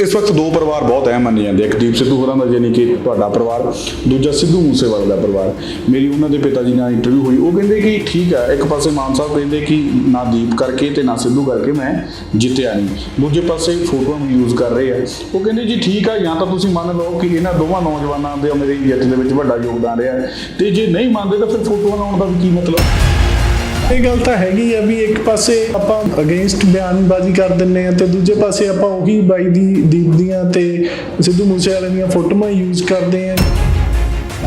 ਇਸ ਵਕਤ ਦੋ ਪਰਿਵਾਰ ਬਹੁਤ ਅਹਿਮ ਮੰਨੇ ਜਾਂਦੇ ਇੱਕ ਦੀਪ ਸਿੱਧੂ ਹੋਰਾਂ ਦਾ, ਯਾਨੀ ਕਿ ਤੁਹਾਡਾ ਪਰਿਵਾਰ। ਦੂਜਾ ਸਿੱਧੂ ਮੂਸੇਵਾਲੇ ਦਾ ਪਰਿਵਾਰ। ਮੇਰੀ ਉਹਨਾਂ ਦੇ ਪਿਤਾ ਜੀ ਨਾਲ ਇੰਟਰਵਿਊ ਹੋਈ। ਉਹ ਕਹਿੰਦੇ ਕਿ ਠੀਕ ਆ, ਇੱਕ ਪਾਸੇ ਮਾਨ ਸਾਹਿਬ ਕਹਿੰਦੇ ਕਿ ਨਾ ਦੀਪ ਕਰਕੇ ਤੇ ਨਾ ਸਿੱਧੂ ਕਰਕੇ ਮੈਂ ਜਿੱਤਿਆ ਨਹੀਂ। ਦੂਜੇ ਪਾਸੇ ਫੋਟੋਆਂ ਵੀ ਯੂਜ਼ ਕਰ ਰਹੇ ਆ। ਉਹ ਕਹਿੰਦੇ ਜੀ ਠੀਕ ਆ, ਜਾਂ ਤਾਂ ਤੁਸੀਂ ਮੰਨ ਲਓ ਕਿ ਇਹਨਾਂ ਦੋਵਾਂ ਨੌਜਵਾਨਾਂ ਦੇ ਮੇਰੀ ਜਿੱਤ ਦੇ ਵਿੱਚ ਵੱਡਾ ਯੋਗਦਾਨ ਰਿਹਾ। ਹੈ ਤੇ ਜੇ ਨਹੀਂ ਮੰਨਦੇ ਤਾਂ ਫਿਰ ਫੋਟੋਆਂ ਲਾਉਣ ਦਾ ਵੀ ਕੀ ਮਤਲਬ? ਇਹ ਗੱਲ ਤਾਂ ਹੈਗੀ ਆ ਵੀ ਇੱਕ ਪਾਸੇ ਆਪਾਂ ਅਗੇਂਸਟ ਬਿਆਨਬਾਜ਼ੀ ਕਰ ਦਿੰਨੇ ਆ ਤੇ ਦੂਜੇ ਪਾਸੇ ਆਪਾਂ ਉਹੀ ਬਾਈ ਦੀ ਦੀਪ ਦੀਆਂ ਤੇ ਸਿੱਧੂ ਮੂਸੇਵਾਲੇ ਦੀਆਂ ਫੋਟੋਆਂ ਯੂਜ਼ ਕਰਦੇ ਆ।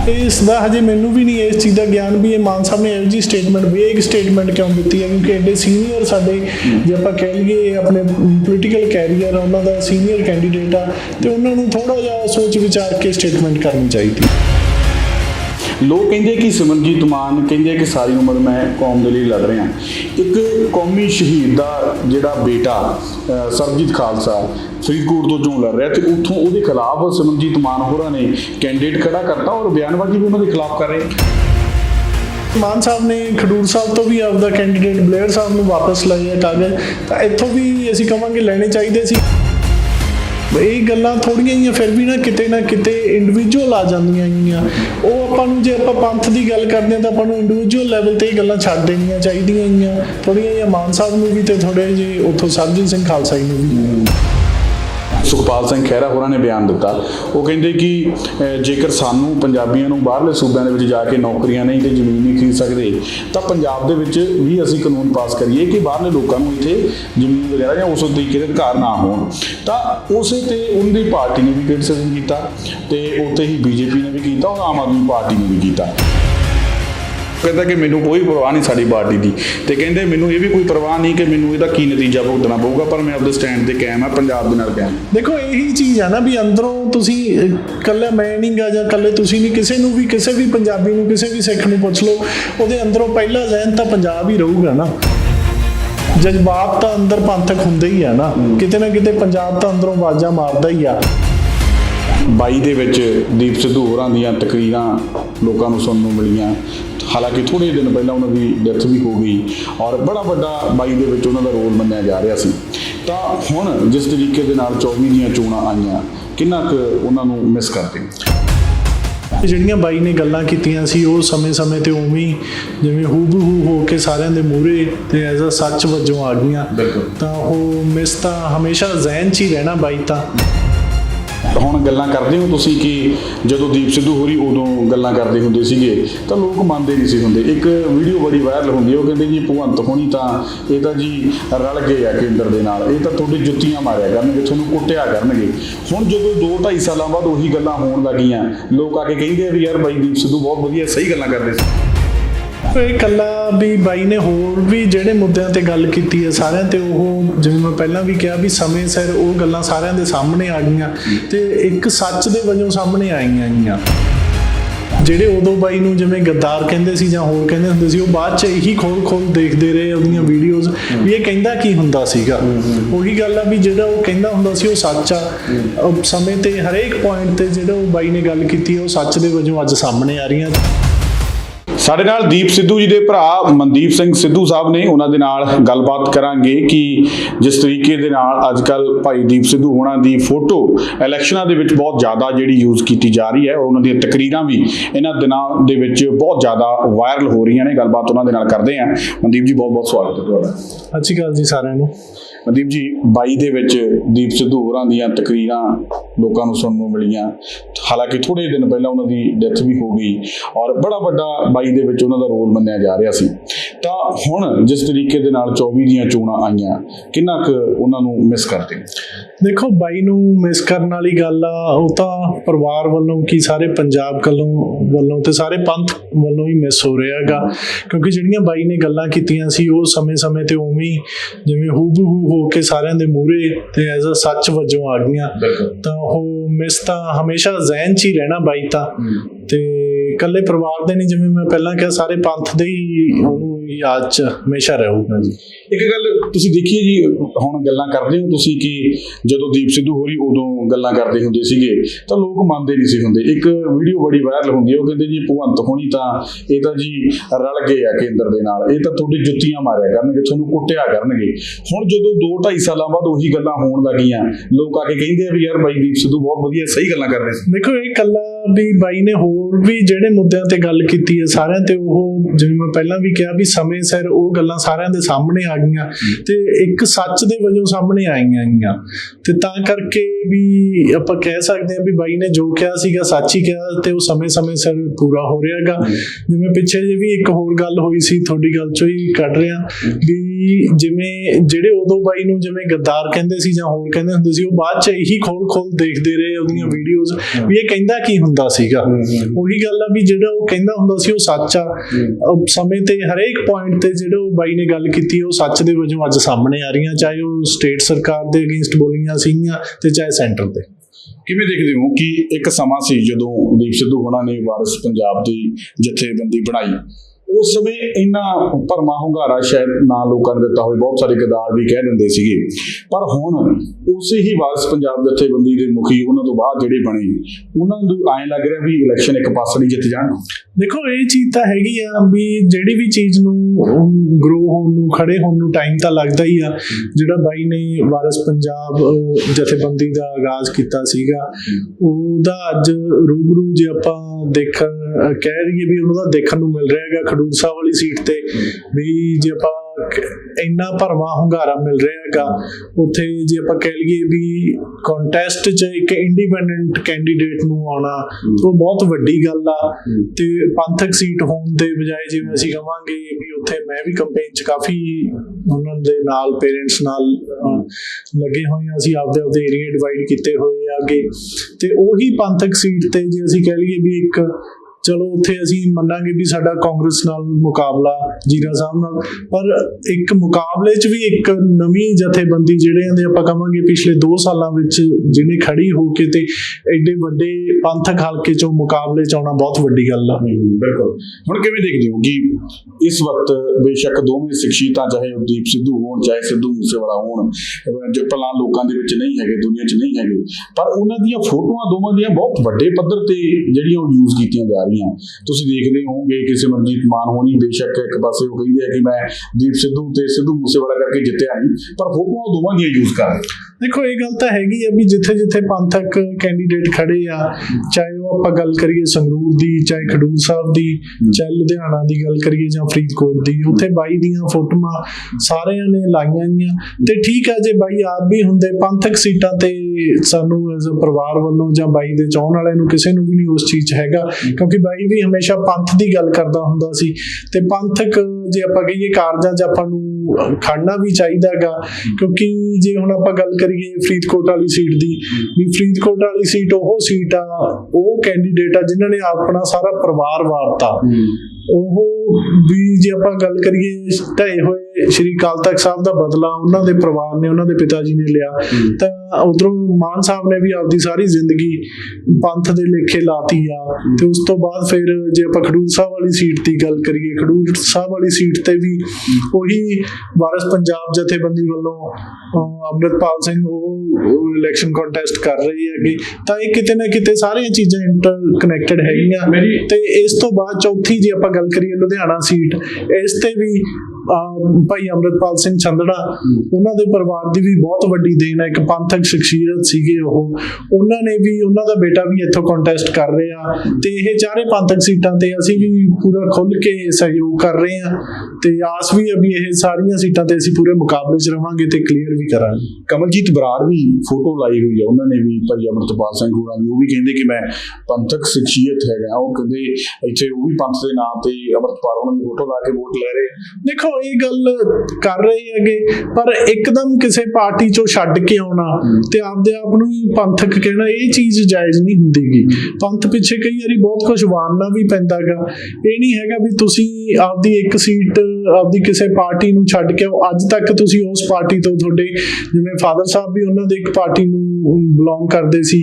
ਇਸ ਦਾ ਹਜੇ ਮੈਨੂੰ ਵੀ ਨਹੀਂ ਇਸ ਚੀਜ਼ ਦਾ ਗਿਆਨ ਵੀ ਇਹ ਮਾਨ ਸਾਹਿਬ ਨੇ ਇਹੋ ਜੀ ਸਟੇਟਮੈਂਟ ਵੇਗ ਸਟੇਟਮੈਂਟ ਕਿਉਂ ਦਿੱਤੀ ਹੈ ਕਿਉਂਕਿ ਐਡੇ ਸੀਨੀਅਰ ਸਾਡੇ, ਜੇ ਆਪਾਂ ਕਹਿ ਲਈਏ ਆਪਣੇ ਪੋਲੀਟੀਕਲ ਕੈਰੀਅਰ ਉਹਨਾਂ ਦਾ ਸੀਨੀਅਰ ਕੈਂਡੀਡੇਟ ਆ, ਤੇ ਉਹਨਾਂ ਨੂੰ ਥੋੜਾ ਜਿਹਾ ਸੋਚ ਵਿਚਾਰ ਕੇ ਸਟੇਟਮੈਂਟ ਕਰਨੀ ਚਾਹੀਦੀ। ਲੋਕ ਕਹਿੰਦੇ ਕਿ ਸਿਮਰਨਜੀਤ ਮਾਨ ਕਹਿੰਦੇ ਕਿ ਸਾਰੀ ਉਮਰ ਮੈਂ ਕੌਮ ਦੇ ਲਈ ਲੜ ਰਿਹਾ ਇੱਕ ਕੌਮੀ ਸ਼ਹੀਦ ਦਾ ਜਿਹੜਾ ਬੇਟਾ ਸਰਬਜੀਤ ਖਾਲਸਾ ਫਰੀਦਕੋਟ ਤੋਂ ਚੋਣ ਲੜ ਰਿਹਾ ਤੇ ਉੱਥੋਂ ਉਹਦੇ ਖਿਲਾਫ ਸਿਮਰਨਜੀਤ ਮਾਨ ਹੋਰਾਂ ਨੇ ਕੈਂਡੀਡੇਟ ਖੜਾ ਕਰਤਾ ਔਰ ਬਿਆਨਬਾਜ਼ੀ ਵੀ ਉਹਨਾਂ ਦੇ ਖਿਲਾਫ ਕਰ ਰਹੇ ਮਾਨ ਸਾਹਿਬ ਨੇ ਖਡੂਰ ਸਾਹਿਬ ਤੋਂ ਵੀ ਆਪਦਾ ਕੈਂਡੀਡੇਟ ਬਲੇਅਰ ਸਾਹਿਬ ਨੂੰ ਵਾਪਸ ਲਏ ਆ ਕਾਗਜ਼ ਤਾਂ ਇੱਥੋਂ ਵੀ ਅਸੀਂ ਕਵਾਂਗੇ ਲੈਣੇ ਚਾਹੀਦੇ ਸੀ। ਇਹ ਗੱਲਾਂ ਥੋੜੀਆਂ ਹੀ ਫਿਰ ਵੀ ਨਾ ਕਿਤੇ ਨਾ ਕਿਤੇ ਇੰਡੀਵਿਜੂਅਲ ਆ ਜਾਂਦੀਆਂ ਹੈਗੀਆਂ ਉਹ ਆਪਾਂ ਨੂੰ ਜੇ ਆਪਾਂ ਪੰਥ ਦੀ ਗੱਲ ਕਰਦੇ ਹਾਂ ਤਾਂ ਆਪਾਂ ਨੂੰ ਇੰਡੀਵਿਜੂਅਲ ਲੈਵਲ ਤੇ ਇਹ ਗੱਲਾਂ ਛੱਡ ਦੇਣੀਆਂ ਚਾਹੀਦੀਆਂ ਹੈਗੀਆਂ ਥੋੜੀਆਂ ਜਿਹੀਆਂ ਮਾਨ ਸਾਹਿਬ ਨੂੰ ਵੀ ਤੇ ਥੋੜੇ ਜਿਹੇ ਉੱਥੋਂ ਸਰਜਨ ਸਿੰਘ ਖਾਲਸਾ ਜੀ ਨੂੰ ਵੀ। ਸੁਖਪਾਲ ਸਿੰਘ ਖਹਿਰਾ ਹੋਰਾਂ ਨੇ ਬਿਆਨ ਦਿੱਤਾ। ਉਹ ਕਹਿੰਦੇ ਕਿ ਜੇਕਰ ਸਾਨੂੰ ਪੰਜਾਬੀਆਂ ਨੂੰ ਬਾਹਰਲੇ ਸੂਬਿਆਂ ਦੇ ਵਿੱਚ ਜਾ ਕੇ ਨੌਕਰੀਆਂ ਨਹੀਂ ਤੇ ਜ਼ਮੀਨ ਨਹੀਂ ਖਰੀਦ ਸਕਦੇ, ਤਾਂ ਪੰਜਾਬ ਦੇ ਵਿੱਚ ਵੀ ਅਸੀਂ ਕਾਨੂੰਨ ਪਾਸ ਕਰੀਏ ਕਿ ਬਾਹਰਲੇ ਲੋਕਾਂ ਨੂੰ ਇੱਥੇ ਜ਼ਮੀਨ ਵਗੈਰਾ ਜਾਂ ਉਸ ਤਰੀਕੇ ਦੇ ਅਧਿਕਾਰ ਨਾ ਹੋਣ। ਤਾਂ ਉਸੇ ਤੇ ਉਹਦੀ ਪਾਰਟੀ ਨੇ ਵੀ ਕ੍ਰਿਟਿਸਿਜ਼ਮ ਕੀਤਾ ਤੇ ਉੱਥੇ ਹੀ ਬੀਜੇਪੀ ਨੇ ਵੀ ਕੀਤਾ, ਔਰ ਆਮ ਆਦਮੀ ਪਾਰਟੀ ਨੇ ਵੀ ਕੀਤਾ। ਕਹਿੰਦਾ ਕਿ ਮੈਨੂੰ ਕੋਈ ਪਰਵਾਹ ਨਹੀਂ ਸਾਡੀ ਪਾਰਟੀ ਦੀ। ਤੇ ਕਹਿੰਦੇ ਮੈਨੂੰ ਇਹ ਵੀ ਕੋਈ ਪਰਵਾਹ ਨਹੀਂ ਕਿ ਮੈਨੂੰ ਇਹਦਾ ਕੀ ਨਤੀਜਾ ਭੁਗਤਣਾ ਪਊਗਾ ਪਰ ਮੈਂ ਆਪਦੇ ਸਟੈਂਡ ਤੇ ਕਾਇਮ ਆ ਪੰਜਾਬ ਦੇ ਨਾਲ ਕਾਇਮ ਦੇਖੋ ਇਹੀ ਚੀਜ਼ ਆ ਨਾ ਵੀ ਅੰਦਰੋਂ ਤੁਸੀਂ ਕੱਲੇ ਮੈਂ ਨਹੀਂ ਗਾ ਜਾਂ ਕੱਲੇ ਤੁਸੀਂ ਨਹੀਂ ਕਿਸੇ ਨੂੰ ਵੀ ਕਿਸੇ ਵੀ ਪੰਜਾਬੀ ਨੂੰ ਕਿਸੇ ਵੀ ਸਿੱਖ ਨੂੰ ਪੁੱਛ ਲਓ ਉਹਦੇ ਅੰਦਰੋਂ ਪਹਿਲਾ ਜ਼ਹਿਨ ਤਾਂ ਪੰਜਾਬ ਹੀ ਰਹੂਗਾ ਨਾ। ਜਜ਼ਬਾਤ ਤਾਂ ਅੰਦਰ ਪੰਥਕ ਹੁੰਦੇ ਹੀ ਆ ਨਾ। ਕਿਤੇ ਨਾ ਕਿਤੇ ਪੰਜਾਬ ਤਾਂ ਅੰਦਰੋਂ ਆਵਾਜ਼ਾਂ ਮਾਰਦਾ ਹੀ ਆ। 22 ਦੇ ਵਿੱਚ ਦੀਪ ਸਿੱਧੂ ਹੋਰਾਂ ਦੀਆਂ ਤਕਰੀਰਾਂ ਲੋਕਾਂ ਨੂੰ ਸੁਣਨ ਨੂੰ ਮਿਲੀਆਂ। ਹਾਲਾਂਕਿ ਥੋੜੇ ਦਿਨ ਪਹਿਲਾਂ ਉਹਨਾਂ ਦੀ ਡੈਥ ਵੀ ਹੋ ਗਈ ਔਰ ਬੜਾ ਵੱਡਾ 22 ਦੇ ਵਿੱਚ ਉਹਨਾਂ ਦਾ ਰੋਲ ਮੰਨਿਆ ਜਾ ਰਿਹਾ ਸੀ। ਤਾਂ ਹੁਣ ਜਿਸ ਤਰੀਕੇ ਦੇ ਨਾਲ 24 ਦੀਆਂ ਚੋਣਾਂ ਆਈਆਂ ਕਿੰਨਾ ਕੁ ਉਹਨਾਂ ਨੂੰ ਮਿਸ ਕਰਦੇ ਇਹ ਜਿਹੜੀਆਂ ਬਾਈ ਨੇ ਗੱਲਾਂ ਕੀਤੀਆਂ ਸੀ ਉਹ ਸਮੇਂ-ਸਮੇਂ ਤੇ ਉਵੇਂ ਹੀ ਜਿਵੇਂ ਹੂਬਹੂ ਹੋ ਕੇ ਸਾਰਿਆਂ ਦੇ ਮੂਹਰੇ ਤੇ ਐਜ਼ ਅ ਸੱਚ ਵਜੋਂ ਆ ਗਈਆਂ। ਤਾਂ ਉਹ ਮਿਸ ਤਾਂ ਹਮੇਸ਼ਾ ਜ਼ਹਿਨ 'ਚ ਹੀ ਰਹਿਣਾ ਬਾਈ ਤਾਂ। ਹੁਣ ਗੱਲਾਂ ਕਰਦੇ ਹੋ ਤੁਸੀਂ ਕਿ ਜਦੋਂ ਦੀਪ ਸਿੱਧੂ ਹੋਰੀ ਉਦੋਂ ਗੱਲਾਂ ਕਰਦੇ ਹੁੰਦੇ ਸੀਗੇ, ਤਾਂ ਲੋਕ ਮੰਨਦੇ ਨਹੀਂ ਸੀ ਹੁੰਦੇ। ਇੱਕ ਵੀਡੀਓ ਬੜੀ ਵਾਇਰਲ ਹੁੰਦੀ ਉਹ ਕਹਿੰਦੇ ਜੀ ਭਗਵੰਤ ਹੋਣੀ ਤਾਂ, ਇਹ ਤਾਂ ਜੀ ਰਲ ਗਏ ਆ ਕੇਂਦਰ ਦੇ ਨਾਲ, ਇਹ ਤਾਂ ਤੁਹਾਡੀ ਜੁੱਤੀਆਂ ਮਾਰਿਆ ਕਰਨਗੇ, ਤੁਹਾਨੂੰ ਕੁੱਟਿਆ ਕਰਨਗੇ। ਹੁਣ ਜਦੋਂ 2 2.5 ਸਾਲਾਂ ਬਾਅਦ ਉਹੀ ਗੱਲਾਂ ਹੋਣ ਲੱਗੀਆਂ, ਲੋਕ ਆ ਕੇ ਕਹਿੰਦੇ ਆ ਵੀ ਯਾਰ ਬਾਈ ਦੀਪ ਸਿੱਧੂ ਬਹੁਤ ਵਧੀਆ, ਸਹੀ ਗੱਲਾਂ ਕਰਦੇ ਸੀ। ਇਹ ਕੱਲਾ ਵੀ ਬਾਈ ਨੇ ਹੋਰ ਵੀ ਜਿਹੜੇ ਮੁੱਦਿਆਂ ਤੇ ਗੱਲ ਕੀਤੀ ਹੈ ਸਾਰਿਆਂ ਤੇ ਉਹ ਜਿਵੇਂ ਮੈਂ ਪਹਿਲਾਂ ਵੀ ਕਿਹਾ ਵੀ ਸਮੇਂ ਸਿਰ ਉਹ ਗੱਲਾਂ ਸਾਰਿਆਂ ਦੇ ਸਾਹਮਣੇ ਆ ਗਈਆਂ ਤੇ ਇੱਕ ਸੱਚ ਦੇ ਵਜੋਂ ਸਾਹਮਣੇ ਆਈਆਂ ਗਈਆਂ। ਜਿਹੜੇ ਉਦੋਂ ਬਾਈ ਨੂੰ ਜਿਵੇਂ ਗੱਦਾਰ ਕਹਿੰਦੇ ਸੀ ਜਾਂ ਹੋਰ ਕਹਿੰਦੇ ਹੁੰਦੇ ਸੀ ਉਹ ਬਾਅਦ ਚ ਇਹੀ ਖੋਲ ਖੋਲ ਦੇਖਦੇ ਰਹੇ ਉਹਦੀਆਂ ਵੀਡੀਓਜ਼ ਵੀ ਇਹ ਕਹਿੰਦਾ ਕੀ ਹੁੰਦਾ ਸੀਗਾ। ਉਹੀ ਗੱਲ ਆ ਵੀ ਜਿਹੜਾ ਉਹ ਕਹਿੰਦਾ ਹੁੰਦਾ ਸੀ ਉਹ ਸੱਚ ਆ। ਸਮੇਂ ਤੇ ਹਰੇਕ ਪੁਆਇੰਟ ਤੇ ਜਿਹੜਾ ਉਹ ਬਾਈ ਨੇ ਗੱਲ ਕੀਤੀ ਉਹ ਸੱਚ ਦੇ ਵਜੋਂ ਅੱਜ ਸਾਹਮਣੇ ਆ ਰਹੀਆਂ। ਸਾਡੇ ਨਾਲ ਦੀਪ ਸਿੱਧੂ ਜੀ ਦੇ ਭਰਾ ਮਨਦੀਪ ਸਿੰਘ ਸਿੱਧੂ ਸਾਹਿਬ ਨੇ ਉਹਨਾਂ ਦੇ ਨਾਲ ਗੱਲਬਾਤ ਕਰਾਂਗੇ ਕਿ ਜਿਸ ਤਰੀਕੇ ਦੇ ਨਾਲ ਅੱਜ ਕੱਲ ਭਾਈ ਦੀਪ ਸਿੱਧੂ ਹੋਣਾ ਦੀ ਫੋਟੋ ਇਲੈਕਸ਼ਨਾਂ ਦੇ ਵਿੱਚ ਬਹੁਤ ਜ਼ਿਆਦਾ ਜਿਹੜੀ ਯੂਜ਼ ਕੀਤੀ ਜਾ ਰਹੀ ਹੈ, ਔਰ ਉਹਨਾਂ ਦੀਆਂ ਤਕਰੀਰਾਂ ਵੀ ਇਹਨਾਂ ਦਿਨਾਂ ਦੇ ਵਿੱਚ ਬਹੁਤ ਜ਼ਿਆਦਾ ਵਾਇਰਲ ਹੋ ਰਹੀਆਂ ਨੇ। ਗੱਲਬਾਤ ਉਹਨਾਂ ਦੇ ਨਾਲ ਕਰਦੇ ਹਾਂ। ਮਨਦੀਪ ਜੀ ਬਹੁਤ ਬਹੁਤ ਸਵਾਗਤ ਹੈ ਤੁਹਾਡਾ। ਸਤਿ ਸ਼੍ਰੀ ਅਕਾਲ ਜੀ ਸਾਰਿਆਂ ਨੂੰ। ਮਨਦੀਪ ਜੀ 22 ਦੇ ਵਿੱਚ ਦੀਪ ਸਿੱਧੂ ਹੋਰਾਂ ਦੀਆਂ ਤਕਰੀਰਾਂ ਲੋਕਾਂ ਨੂੰ ਸੁਣਨ ਨੂੰ ਮਿਲੀਆਂ। ਹਾਲਾਂਕਿ ਥੋੜੇ ਦਿਨ ਪਹਿਲਾਂ ਉਹਨਾਂ ਦੀ ਡੈਥ ਵੀ ਹੋ ਗਈ ਔਰ ਬੜਾ ਵੱਡਾ 22 ਦੇ ਵਿੱਚ ਉਹਨਾਂ ਦਾ ਰੋਲ ਮੰਨਿਆ ਜਾ ਰਿਹਾ ਸੀ। ਤਾਂ ਹੁਣ ਜਿਸ ਤਰੀਕੇ ਦੇ ਨਾਲ 24 ਦੀਆਂ ਚੋਣਾਂ ਆਈਆਂ ਕਿੰਨਾ ਕੁ ਉਹਨਾਂ ਨੂੰ ਮਿਸ ਕਰਦੇ? ਦੇਖੋ ਬਾਈ ਨੂੰ ਮਿਸ ਕਰਨ ਵਾਲੀ ਗੱਲ ਆ ਉਹ ਤਾਂ ਪਰਿਵਾਰ ਵੱਲੋਂ ਕੀ ਸਾਰੇ ਪੰਜਾਬ ਵੱਲੋਂ ਵੱਲੋਂ ਤੇ ਸਾਰੇ ਪੰਥ ਵੱਲੋਂ ਹੀ ਮਿਸ ਹੋ ਰਿਹਾ ਹੈਗਾ। ਕਿਉਂਕਿ ਜਿਹੜੀਆਂ ਬਾਈ ਨੇ ਗੱਲਾਂ ਕੀਤੀਆਂ ਸੀ ਉਹ ਸਮੇਂ-ਸਮੇਂ ਤੇ ਉਵੇਂ ਹੀ ਜਿਵੇਂ ਹੂਬਹੂ ਹੋ ਕੇ ਸਾਰਿਆਂ ਦੇ ਮੂਹਰੇ ਤੇ ਐਜ਼ ਅ ਸੱਚ ਵਜੋਂ ਆ ਗਈਆਂ। ਤਾਂ ਉਹ ਮਿਸ ਤਾਂ ਹਮੇਸ਼ਾ ਜ਼ਹਿਨ 'ਚ ਹੀ ਰਹਿਣਾ ਬਾਈ ਤਾਂ। ਤੇ ਇਕੱਲੇ ਪਰਿਵਾਰ ਦੇ ਨਹੀਂ ਜਿਵੇਂ ਮੈਂ ਪਹਿਲਾਂ ਕਿਹਾ ਸਾਰੇ ਪੰਥ ਦੇ ਹੀ ਉਹਨੂੰ ਯਾਦ 'ਚ ਹਮੇਸ਼ਾ ਰਹੂਗਾ ਜੀ। ਇੱਕ ਗੱਲ ਤੁਸੀਂ ਦੇਖੀਏ ਜੀ ਹੁਣ ਗੱਲਾਂ ਕਰਦੇ ਹੋ ਤੁਸੀਂ ਕਿ ਜਦੋਂ ਦੀਪ ਸਿੱਧੂ ਹੋਰੀ ਉਦੋਂ ਗੱਲਾਂ ਕਰਦੇ ਹੁੰਦੇ ਸੀਗੇ ਤਾਂ ਲੋਕ ਮੰਨਦੇ ਨਹੀਂ ਸੀ ਹੁੰਦੇ। ਇੱਕ ਵੀਡੀਓ ਬੜੀ ਵਾਇਰਲ ਹੁੰਦੀ ਹੈ ਉਹ ਕਹਿੰਦੇ ਜੀ ਭਗਵੰਤ ਹੋਣੀ ਤਾਂ ਇਹ ਤਾਂ ਜੀ ਰਲ ਗਏ ਆ ਕੇਂਦਰ ਦੇ ਨਾਲ ਇਹ ਤਾਂ ਤੁਹਾਡੀ ਜੁੱਤੀਆਂ ਮਾਰਿਆ ਕਰਨਗੇ ਤੁਹਾਨੂੰ ਕੁੱਟਿਆ ਕਰਨਗੇ। ਹੁਣ ਜਦੋਂ 2 2.5 ਸਾਲਾਂ ਬਾਅਦ ਉਹੀ ਗੱਲਾਂ ਹੋਣ ਲੱਗੀਆਂ ਲੋਕ ਆ ਕੇ ਕਹਿੰਦੇ ਆ ਵੀ ਯਾਰ ਬਾਈ ਦੀਪ ਸਿੱਧੂ ਬਹੁਤ ਵਧੀਆ ਸਹੀ ਗੱਲਾਂ ਕਰਦੇ ਸੀ। ਦੇਖੋ ਇਹ ਕੱਲਾ ਵੀ ਬਾਈ ਨੇ ਹੋਰ ਵੀ ਜਿਹੜੇ ਮੁੱਦਿਆਂ ਤੇ ਗੱਲ ਕੀਤੀ ਹੈ, ਸਾਰਿਆਂ ਤੇ ਉਹ ਜਿਵੇਂ ਮੈਂ ਪਹਿਲਾਂ ਵੀ ਕਿਹਾ ਵੀ ਸਮੇਂ ਸਿਰ ਉਹ ਗੱਲਾਂ ਸਾਰਿਆਂ ਦੇ ਸਾਹਮਣੇ ਆ ਗਈਆਂ ਤੇ ਇੱਕ ਸੱਚ ਦੇ ਵਜੋਂ ਸਾਹਮਣੇ ਆਈਆਂ ਗਈਆਂ ਤੇ ਤਾਂ ਕਰਕੇ ਵੀ ਆਪਾਂ ਕਹਿ ਸਕਦੇ ਹਾਂ ਵੀ ਬਾਈ ਨੇ ਜੋ ਕਿਹਾ ਸੀਗਾ, ਸੱਚ ਹੀ ਕਿਹਾ ਤੇ ਉਹ ਸਮੇਂ-ਸਮੇਂ ਸਿਰ ਪੂਰਾ ਹੋ ਰਿਹਾਗਾ ਜਿਵੇਂ ਪਿੱਛੇ ਜੇ ਵੀ ਇੱਕ ਹੋਰ ਗੱਲ ਹੋਈ ਸੀ, ਤੁਹਾਡੀ ਗੱਲ ਚੋਂ ਹੀ ਕੱਢ ਰਿਹਾ ਵੀ ਜਿਵੇਂ ਜਿਹੜੇ ਉਦੋਂ ਬਾਈ ਨੂੰ ਜਿਵੇਂ ਗੱਦਾਰ ਕਹਿੰਦੇ ਸੀ ਜਾਂ ਹੋਰ ਕਹਿੰਦੇ ਹੁੰਦੇ ਸੀ ਉਹ ਬਾਅਦ ਚ ਇਹੀ ਖੋਲ-ਖੋਲ ਦੇਖਦੇ ਰਹੇ ਉਹਦੀਆਂ ਵੀਡੀਓਜ਼ ਵੀ ਇਹ ਕਹਿੰਦਾ ਕੀ ਹੁੰਦਾ ਸੀਗਾ। ਉਹੀ ਗੱਲ ਆ ਵੀ ਜਿਹੜਾ ਉਹ ਕਹਿੰਦਾ ਹੁੰਦਾ ਸੀ ਉਹ ਸੱਚ ਆ। ਸਮੇਂ ਤੇ ਹਰੇਕ ਪੁਆਇੰਟ ਤੇ ਜਿਹੜਾ ਉਹ ਬਾਈ ਨੇ ਗੱਲ ਕੀਤੀ ਉਹ ਸੱਚ ਦੇ ਵਜੋਂ ਅੱਜ ਸਾਹਮਣੇ ਆ ਰਹੀਆਂ ਚਾਹੇ ਉਹ ਸਟੇਟ ਸਰਕਾਰ ਦੇ ਅਗੇਂਸਟ ਬੋਲੀਆਂ ਸੀਗੀਆਂ ਤੇ ਚਾਹੇ ਸੈਂਟਰ ਦੇ ਕਿਵੇਂ ਦੇਖਦੇ ਹੋ ਕਿ ਇੱਕ ਸਮਾਂ ਸੀ ਜਦੋਂ ਦੀਪ ਸਿੱਧੂ ਹੋਣਾ ਨੇ ਵਾਰਿਸ ਪੰਜਾਬ ਦੀ ਜਥੇਬੰਦੀ ਬਣਾਈ? ਉਸ ਸਮੇਂ ਇੰਨਾ ਭਰਮਾ ਹੁੰਗਾਰਾ ਸ਼ਾਇਦ ਨਾ ਲੋਕਾਂ ਨੇ ਦਿੱਤਾ ਹੋਵੇ, ਬਹੁਤ ਸਾਰੇ ਗਦਾਰ ਵੀ ਕਹਿ ਦਿੰਦੇ ਸੀਗੇ। ਪਰ ਹੁਣ ਉਸੇ ਹੀ ਵਾਰਿਸ ਪੰਜਾਬ ਜਥੇਬੰਦੀ ਦੇ ਮੁਖੀ ਉਹਨਾਂ ਤੋਂ ਬਾਅਦ ਜਿਹੜੇ ਬਣੇ, ਉਹਨਾਂ ਨੂੰ ਐਂ ਲੱਗ ਰਿਹਾ ਵੀ ਇਲੈਕਸ਼ਨ ਇੱਕ ਪਾਸੜੀ ਜਿੱਤ ਜਾਣ। ਦੇਖੋ, ਇਹ ਚੀਜ਼ ਤਾਂ ਹੈਗੀ ਆ ਵੀ ਜਿਹੜੀ ਵੀ ਚੀਜ਼ ਨੂੰ ਗਰੋ ਹੋਣ ਨੂੰ, ਖੜੇ ਹੋਣ ਨੂੰ ਟਾਈਮ ਤਾਂ ਲੱਗਦਾ ਹੀ ਆ। ਜਿਹੜਾ ਬਾਈ ਨੇ ਵਾਰਸ ਪੰਜਾਬ ਜਥੇਬੰਦੀ ਦਾ ਆਗਾਜ਼ ਕੀਤਾ ਸੀਗਾ, ਉਹਦਾ ਅੱਜ ਰੂਬਰੂ ਜੇ ਆਪਾਂ ਦੇਖਣ ਕਹਿ ਰਹੀਏ ਵੀ ਉਹਨਾਂ ਦਾ ਦੇਖਣ ਨੂੰ ਮਿਲ ਰਿਹਾ ਹੈਗਾ ਖਡੂਰ ਸਾਹਿਬ ਵਾਲੀ ਸੀਟ ਤੇ ਵੀ ਜੇ ਆਪਾਂ ਇੰਨਾ ਭਰਵਾਂ ਹੁੰਗਾਰਾ ਮਿਲ ਰਿਹਾ ਹੈਗਾ, ਉੱਥੇ ਜੇ ਆਪਾਂ ਕਹਿ ਲਈਏ ਵੀ ਕੰਟੈਸਟ 'ਚ ਇੱਕ ਇੰਡੀਪੈਂਡੈਂਟ ਕੈਂਡੀਡੇਟ ਨੂੰ ਆਉਣਾ, ਉਹ ਬਹੁਤ ਵੱਡੀ ਗੱਲ ਆ। ਤੇ ਪੰਥਕ ਸੀਟ ਹੋਣ ਦੇ ਬਜਾਏ ਜਿਵੇਂ ਅਸੀਂ ਕਵਾਂਗੇ ਵੀ ਉੱਥੇ ਮੈਂ ਵੀ ਕੰਪੇਨ 'ਚ ਕਾਫੀ ਉਹਨਾਂ ਦੇ ਨਾਲ ਪੇਰੈਂਟਸ ਨਾਲ ਲੱਗੇ ਹੋਏ ਆ ਅਸੀਂ ਆਪਦੇ ਆਪਦੇ ਏਰੀਆ ਡਿਵਾਈਡ ਕੀਤੇ ਹੋਏ ਆ ਅੱਗੇ। ਤੇ ਉਹੀ ਪੰਥਕ ਸੀਟ ਤੇ ਜੇ ਅਸੀਂ ਕਹਿ ਲਈਏ ਵੀ ਇੱਕ ਚਲੋ ਉੱਥੇ ਅਸੀਂ ਮੰਨਾਂਗੇ ਵੀ ਸਾਡਾ ਕਾਂਗਰਸ ਨਾਲ ਮੁਕਾਬਲਾ ਜੀਰਾ ਸਾਹਿਬ ਨਾਲ। ਪਰ ਇੱਕ ਮੁਕਾਬਲੇ 'ਚ ਵੀ ਇੱਕ ਨਵੀਂ ਜਥੇਬੰਦੀ ਜਿਹੜੇ ਆਂਦੇ ਆਪਾਂ ਕਵਾਂਗੇ ਪਿਛਲੇ 2 ਸਾਲਾਂ ਵਿੱਚ ਜਿਹਨੇ ਖੜੀ ਹੋ ਕੇ ਤੇ ਐਡੇ ਵੱਡੇ ਪੰਥਕ ਹਲਕੇ 'ਚੋਂ ਮੁਕਾਬਲੇ 'ਚ ਆਉਣਾ ਬਹੁਤ ਵੱਡੀ ਗੱਲ ਆ। ਬਿਲਕੁਲ। ਹੁਣ ਕਿਵੇਂ ਦੇਖਦੇ ਹੋ ਕਿ ਇਸ ਵਕਤ ਬੇਸ਼ੱਕ ਦੋਵੇਂ ਸਿੱਖਸ਼ੀਤਾਂ ਚਾਹੇ ਉਹ ਦੀਪ ਸਿੱਧੂ ਹੋਣ, ਚਾਹੇ ਸਿੱਧੂ ਮੂਸੇਵਾਲਾ ਹੋਣ ਜੋ ਪਹਿਲਾਂ ਲੋਕਾਂ ਦੇ ਵਿੱਚ ਨਹੀਂ ਹੈਗੇ, ਦੁਨੀਆ 'ਚ ਨਹੀਂ ਹੈਗੇ, ਪਰ ਉਹਨਾਂ ਦੀਆਂ ਫੋਟੋਆਂ ਦੋਵਾਂ ਦੀਆਂ ਬਹੁਤ ਵੱਡੇ ਪੱਧਰ ਤੇ ਜਿਹੜੀਆਂ ਉਹ ਯੂਜ਼ ਕੀਤੀਆਂ ਜਾ ਰਹੀਆਂ ਤੁਸੀਂ ਦੇਖਦੇ ਹੋਵੋਗੇ ਕਿ ਸਿਮਰਜੀਤ ਮਾਨ ਹੋਣੀ ਬੇਸ਼ੱਕ ਇੱਕ ਪਾਸੇ ਉਹ ਕਹਿੰਦੇ ਆ ਕਿ ਮੈਂ ਦੀਪ ਸਿੱਧੂ ਤੇ ਸਿੱਧੂ ਮੂਸੇਵਾਲਾ ਕਰਕੇ ਜਿੱਤਿਆ ਨਹੀਂ, ਪਰ ਫੋਟੋਆਂ ਦੋਵਾਂ ਦੀਆਂ ਯੂਜ਼ ਕਰ ਦੇਖੋ, ਇਹ ਗੱਲ ਤਾਂ ਹੈਗੀ ਆ ਵੀ ਜਿੱਥੇ ਜਿੱਥੇ ਪੰਥਕ ਕੈਂਡੀਡੇਟ ਖੜੇ ਆ, ਚਾਹੇ ਉਹ ਆਪਾਂ ਗੱਲ ਕਰੀਏ ਸੰਗਰੂਰ ਦੀ, ਚਾਹੇ ਖਡੂਰ ਸਾਹਿਬ ਦੀ, ਚਾਹੇ ਲੁਧਿਆਣਾ ਦੀ ਗੱਲ ਕਰੀਏ ਜਾਂ ਫਰੀਦਕੋਟ ਦੀ, ਉੱਥੇ ਬਾਈ ਦੀਆਂ ਫੋਟੋਆਂ ਸਾਰਿਆਂ ਨੇ ਲਾਈਆਂ ਗਈਆਂ। ਤੇ ਠੀਕ ਆ ਜੇ ਬਾਈ ਆਪ ਵੀ ਹੁੰਦੇ, ਪੰਥਕ ਸੀਟਾਂ ਤੇ ਸਾਨੂੰ ਐਜ਼ ਅ ਪਰਿਵਾਰ ਵੱਲੋਂ ਜਾਂ ਬਾਈ ਦੇ ਚਾਹਣ ਵਾਲਿਆਂ ਨੂੰ ਕਿਸੇ ਨੂੰ ਵੀ ਨਹੀਂ ਉਸ ਚੀਜ਼ 'ਚ ਹੈਗਾ, ਕਿਉਂਕਿ ਬਾਈ ਵੀ ਹਮੇਸ਼ਾ ਪੰਥ ਦੀ ਗੱਲ ਕਰਦਾ ਹੁੰਦਾ ਸੀ। ਤੇ ਪੰਥਕ ਜੇ ਆਪਾਂ ਕਹੀਏ ਕਾਰਜਾਂ 'ਚ ਆਪਾਂ ਨੂੰ ਖੜਨਾ ਵੀ ਚਾਹੀਦਾਗਾ ਕਿਉਂਕਿ ਜੇ ਹੁਣ ਆਪਾਂ ਗੱਲ ਕਰੀਏ ਫਰੀਦਕੋਟ ਵਾਲੀ ਸੀਟ ਦੀ, ਵੀ ਫਰੀਦਕੋਟ ਵਾਲੀ ਸੀਟ ਉਹ ਸੀਟ ਆ, ਉਹ ਕੈਂਡੀਡੇਟ ਆ ਜਿਨ੍ਹਾਂ ਨੇ ਆਪਣਾ ਸਾਰਾ ਪਰਿਵਾਰ ਵਾਰਤਾ। ਉਹ ਵੀ ਜੇ ਆਪਾਂ ਗੱਲ ਕਰੀਏ ਢਏ ਹੋਏ ਸ਼੍ਰੀ ਅਕਾਲ ਤਖਤ ਸਾਹਿਬ ਦਾ ਬਦਲਾ ਉਹਨਾਂ ਦੇ ਪਰਿਵਾਰ ਨੇ ਉਹਨਾਂ ਦੇ ਪਿਤਾ ਜੀ ਨੇ ਲਿਆ ਤਾਂ ਉਧਰੋਂ ਮਾਨ ਸਾਹਿਬ ਨੇ ਵੀ ਆਪਦੀ ਸਾਰੀ ਜ਼ਿੰਦਗੀ ਪੰਥ ਦੇ ਲੇਖੇ ਲਾਤੀ ਆ। ਤੇ ਉਸ ਤੋਂ ਬਾਅਦ ਫਿਰ ਜੇ ਆਪਾਂ ਖਡੂਰ ਸਾਹਿਬ ਵਾਲੀ ਸੀਟ ਦੀ ਗੱਲ ਕਰੀਏ ਖਡੂਰ ਸਾਹਿਬ ਵਾਲੀ ਸੀਟ ਤੇ ਵੀ ਉਹੀ ਵਾਰਿਸ ਪੰਜਾਬ ਜਥੇਬੰਦੀ ਵੱਲੋਂ ਅੰਮ੍ਰਿਤਪਾਲ ਸਿੰਘ ਉਹ ਇਲੈਕਸ਼ਨ ਕੰਟੈਸਟ ਕਰ ਰਹੀ ਹੈਗੀ। ਤਾਂ ਇਹ ਕਿਤੇ ਨਾ ਕਿਤੇ ਸਾਰੀਆਂ ਚੀਜ਼ਾਂ ਇੰਟਰ ਕਨੈਕਟਡ ਹੈਗੀਆਂ ਤੇ ਇਸ ਤੋਂ ਬਾਅਦ ਚੌਥੀ ਜੇ ਆਪਾਂ ਗੱਲ ਕਰੀਏ ਲੁਧਿਆਣਾ ਸੀਟ ਇਸ ਤੇ ਵੀ ਭਾਈ ਅੰਮ੍ਰਿਤਪਾਲ ਸਿੰਘ ਚੰਦੜਾ ਉਹਨਾਂ ਦੇ ਪਰਿਵਾਰ ਦੀ ਵੀ ਬਹੁਤ ਵੱਡੀ ਦੇਣ ਹੈ। ਇੱਕ ਪੰਥਕ ਸ਼ਖਸੀਅਤ ਸੀਗੇ ਉਹ। ਉਹਨਾਂ ਨੇ ਵੀ ਉਹਨਾਂ ਦਾ ਬੇਟਾ ਵੀ ਇੱਥੋਂ ਕੰਟੈਸਟ ਕਰ ਰਿਹਾ। ਤੇ ਇਹ ਚਾਰੇ ਪੰਥਕ ਸੀਟਾਂ ਤੇ ਅਸੀਂ ਵੀ ਪੂਰਾ ਖੁੱਲ ਕੇ ਸਹਿਯੋਗ ਕਰ ਰਹੇ ਹਾਂ। ਤੇ ਆਸ ਵੀ ਹੈ ਵੀ ਇਹ ਸਾਰੀਆਂ ਸੀਟਾਂ ਤੇ ਅਸੀਂ ਪੂਰੇ ਮੁਕਾਬਲੇ 'ਚ ਰਵਾਂਗੇ ਤੇ ਕਲੀਅਰ ਵੀ ਕਰਾਂਗੇ। ਕਮਲਜੀਤ ਬਰਾੜ ਵੀ ਫੋਟੋ ਲਾਈ ਹੋਈ ਹੈ। ਉਹਨਾਂ ਨੇ ਵੀ ਭਾਈ ਅਮਰਤਪਾਲ ਸਿੰਘ ਹੋਰਾਂ ਦੀ ਉਹ ਵੀ ਕਹਿੰਦੇ ਕਿ ਮੈਂ ਪੰਥਕ ਸ਼ਖਸੀਅਤ ਹੈਗਾ। ਉਹ ਕਹਿੰਦੇ ਇੱਥੇ ਉਹ ਵੀ ਪੰਥ ਦੇ ਨਾਂ ਤੇ ਅਮਰਤਪਾਲ ਉਹਨਾਂ ਦੀ ਫੋਟੋ ਲਾ ਕੇ ਵੋਟ ਲੈ ਰਹੇ। ਦੇਖੋ ਦੇਖੋ ਇਹ ਗੱਲ ਕਰ ਰਹੇ ਹੈਗੇ, ਪਰ ਇੱਕਦਮ ਕਿਸੇ ਪਾਰਟੀ ਚੋਂ ਛੱਡ ਕੇ ਆਉਣਾ ਤੇ ਆਪਦੇ ਆਪ ਨੂੰ ਹੀ ਪੰਥਕ ਕਹਿਣਾ, ਇਹ ਚੀਜ਼ ਜਾਇਜ਼ ਨਹੀਂ ਹੁੰਦੀਗੀ। ਪੰਥ ਪਿੱਛੇ ਕਈ ਵਾਰੀ ਬਹੁਤ ਕੁਝ ਵਾਰਨਾ ਵੀ ਪੈਂਦਾਗਾ। ਇਹ ਨਹੀਂ ਹੈਗਾ ਵੀ ਤੁਸੀਂ ਆਪਦੀ ਇੱਕ ਸੀਟ, ਆਪਦੀ ਕਿਸੇ ਪਾਰਟੀ ਨੂੰ ਛੱਡ ਕੇ ਅੱਜ ਤੱਕ ਤੁਸੀਂ ਉਸ ਪਾਰਟੀ ਤੋਂ ਤੁਹਾਡੇ, ਜਿਵੇਂ ਫਾਦਰ ਸਾਹਿਬ ਵੀ ਉਹਨਾਂ ਦੇ ਇੱਕ ਪਾਰਟੀ ਨੂੰ ਬਿਲੋਂਗ ਕਰਦੇ ਸੀ,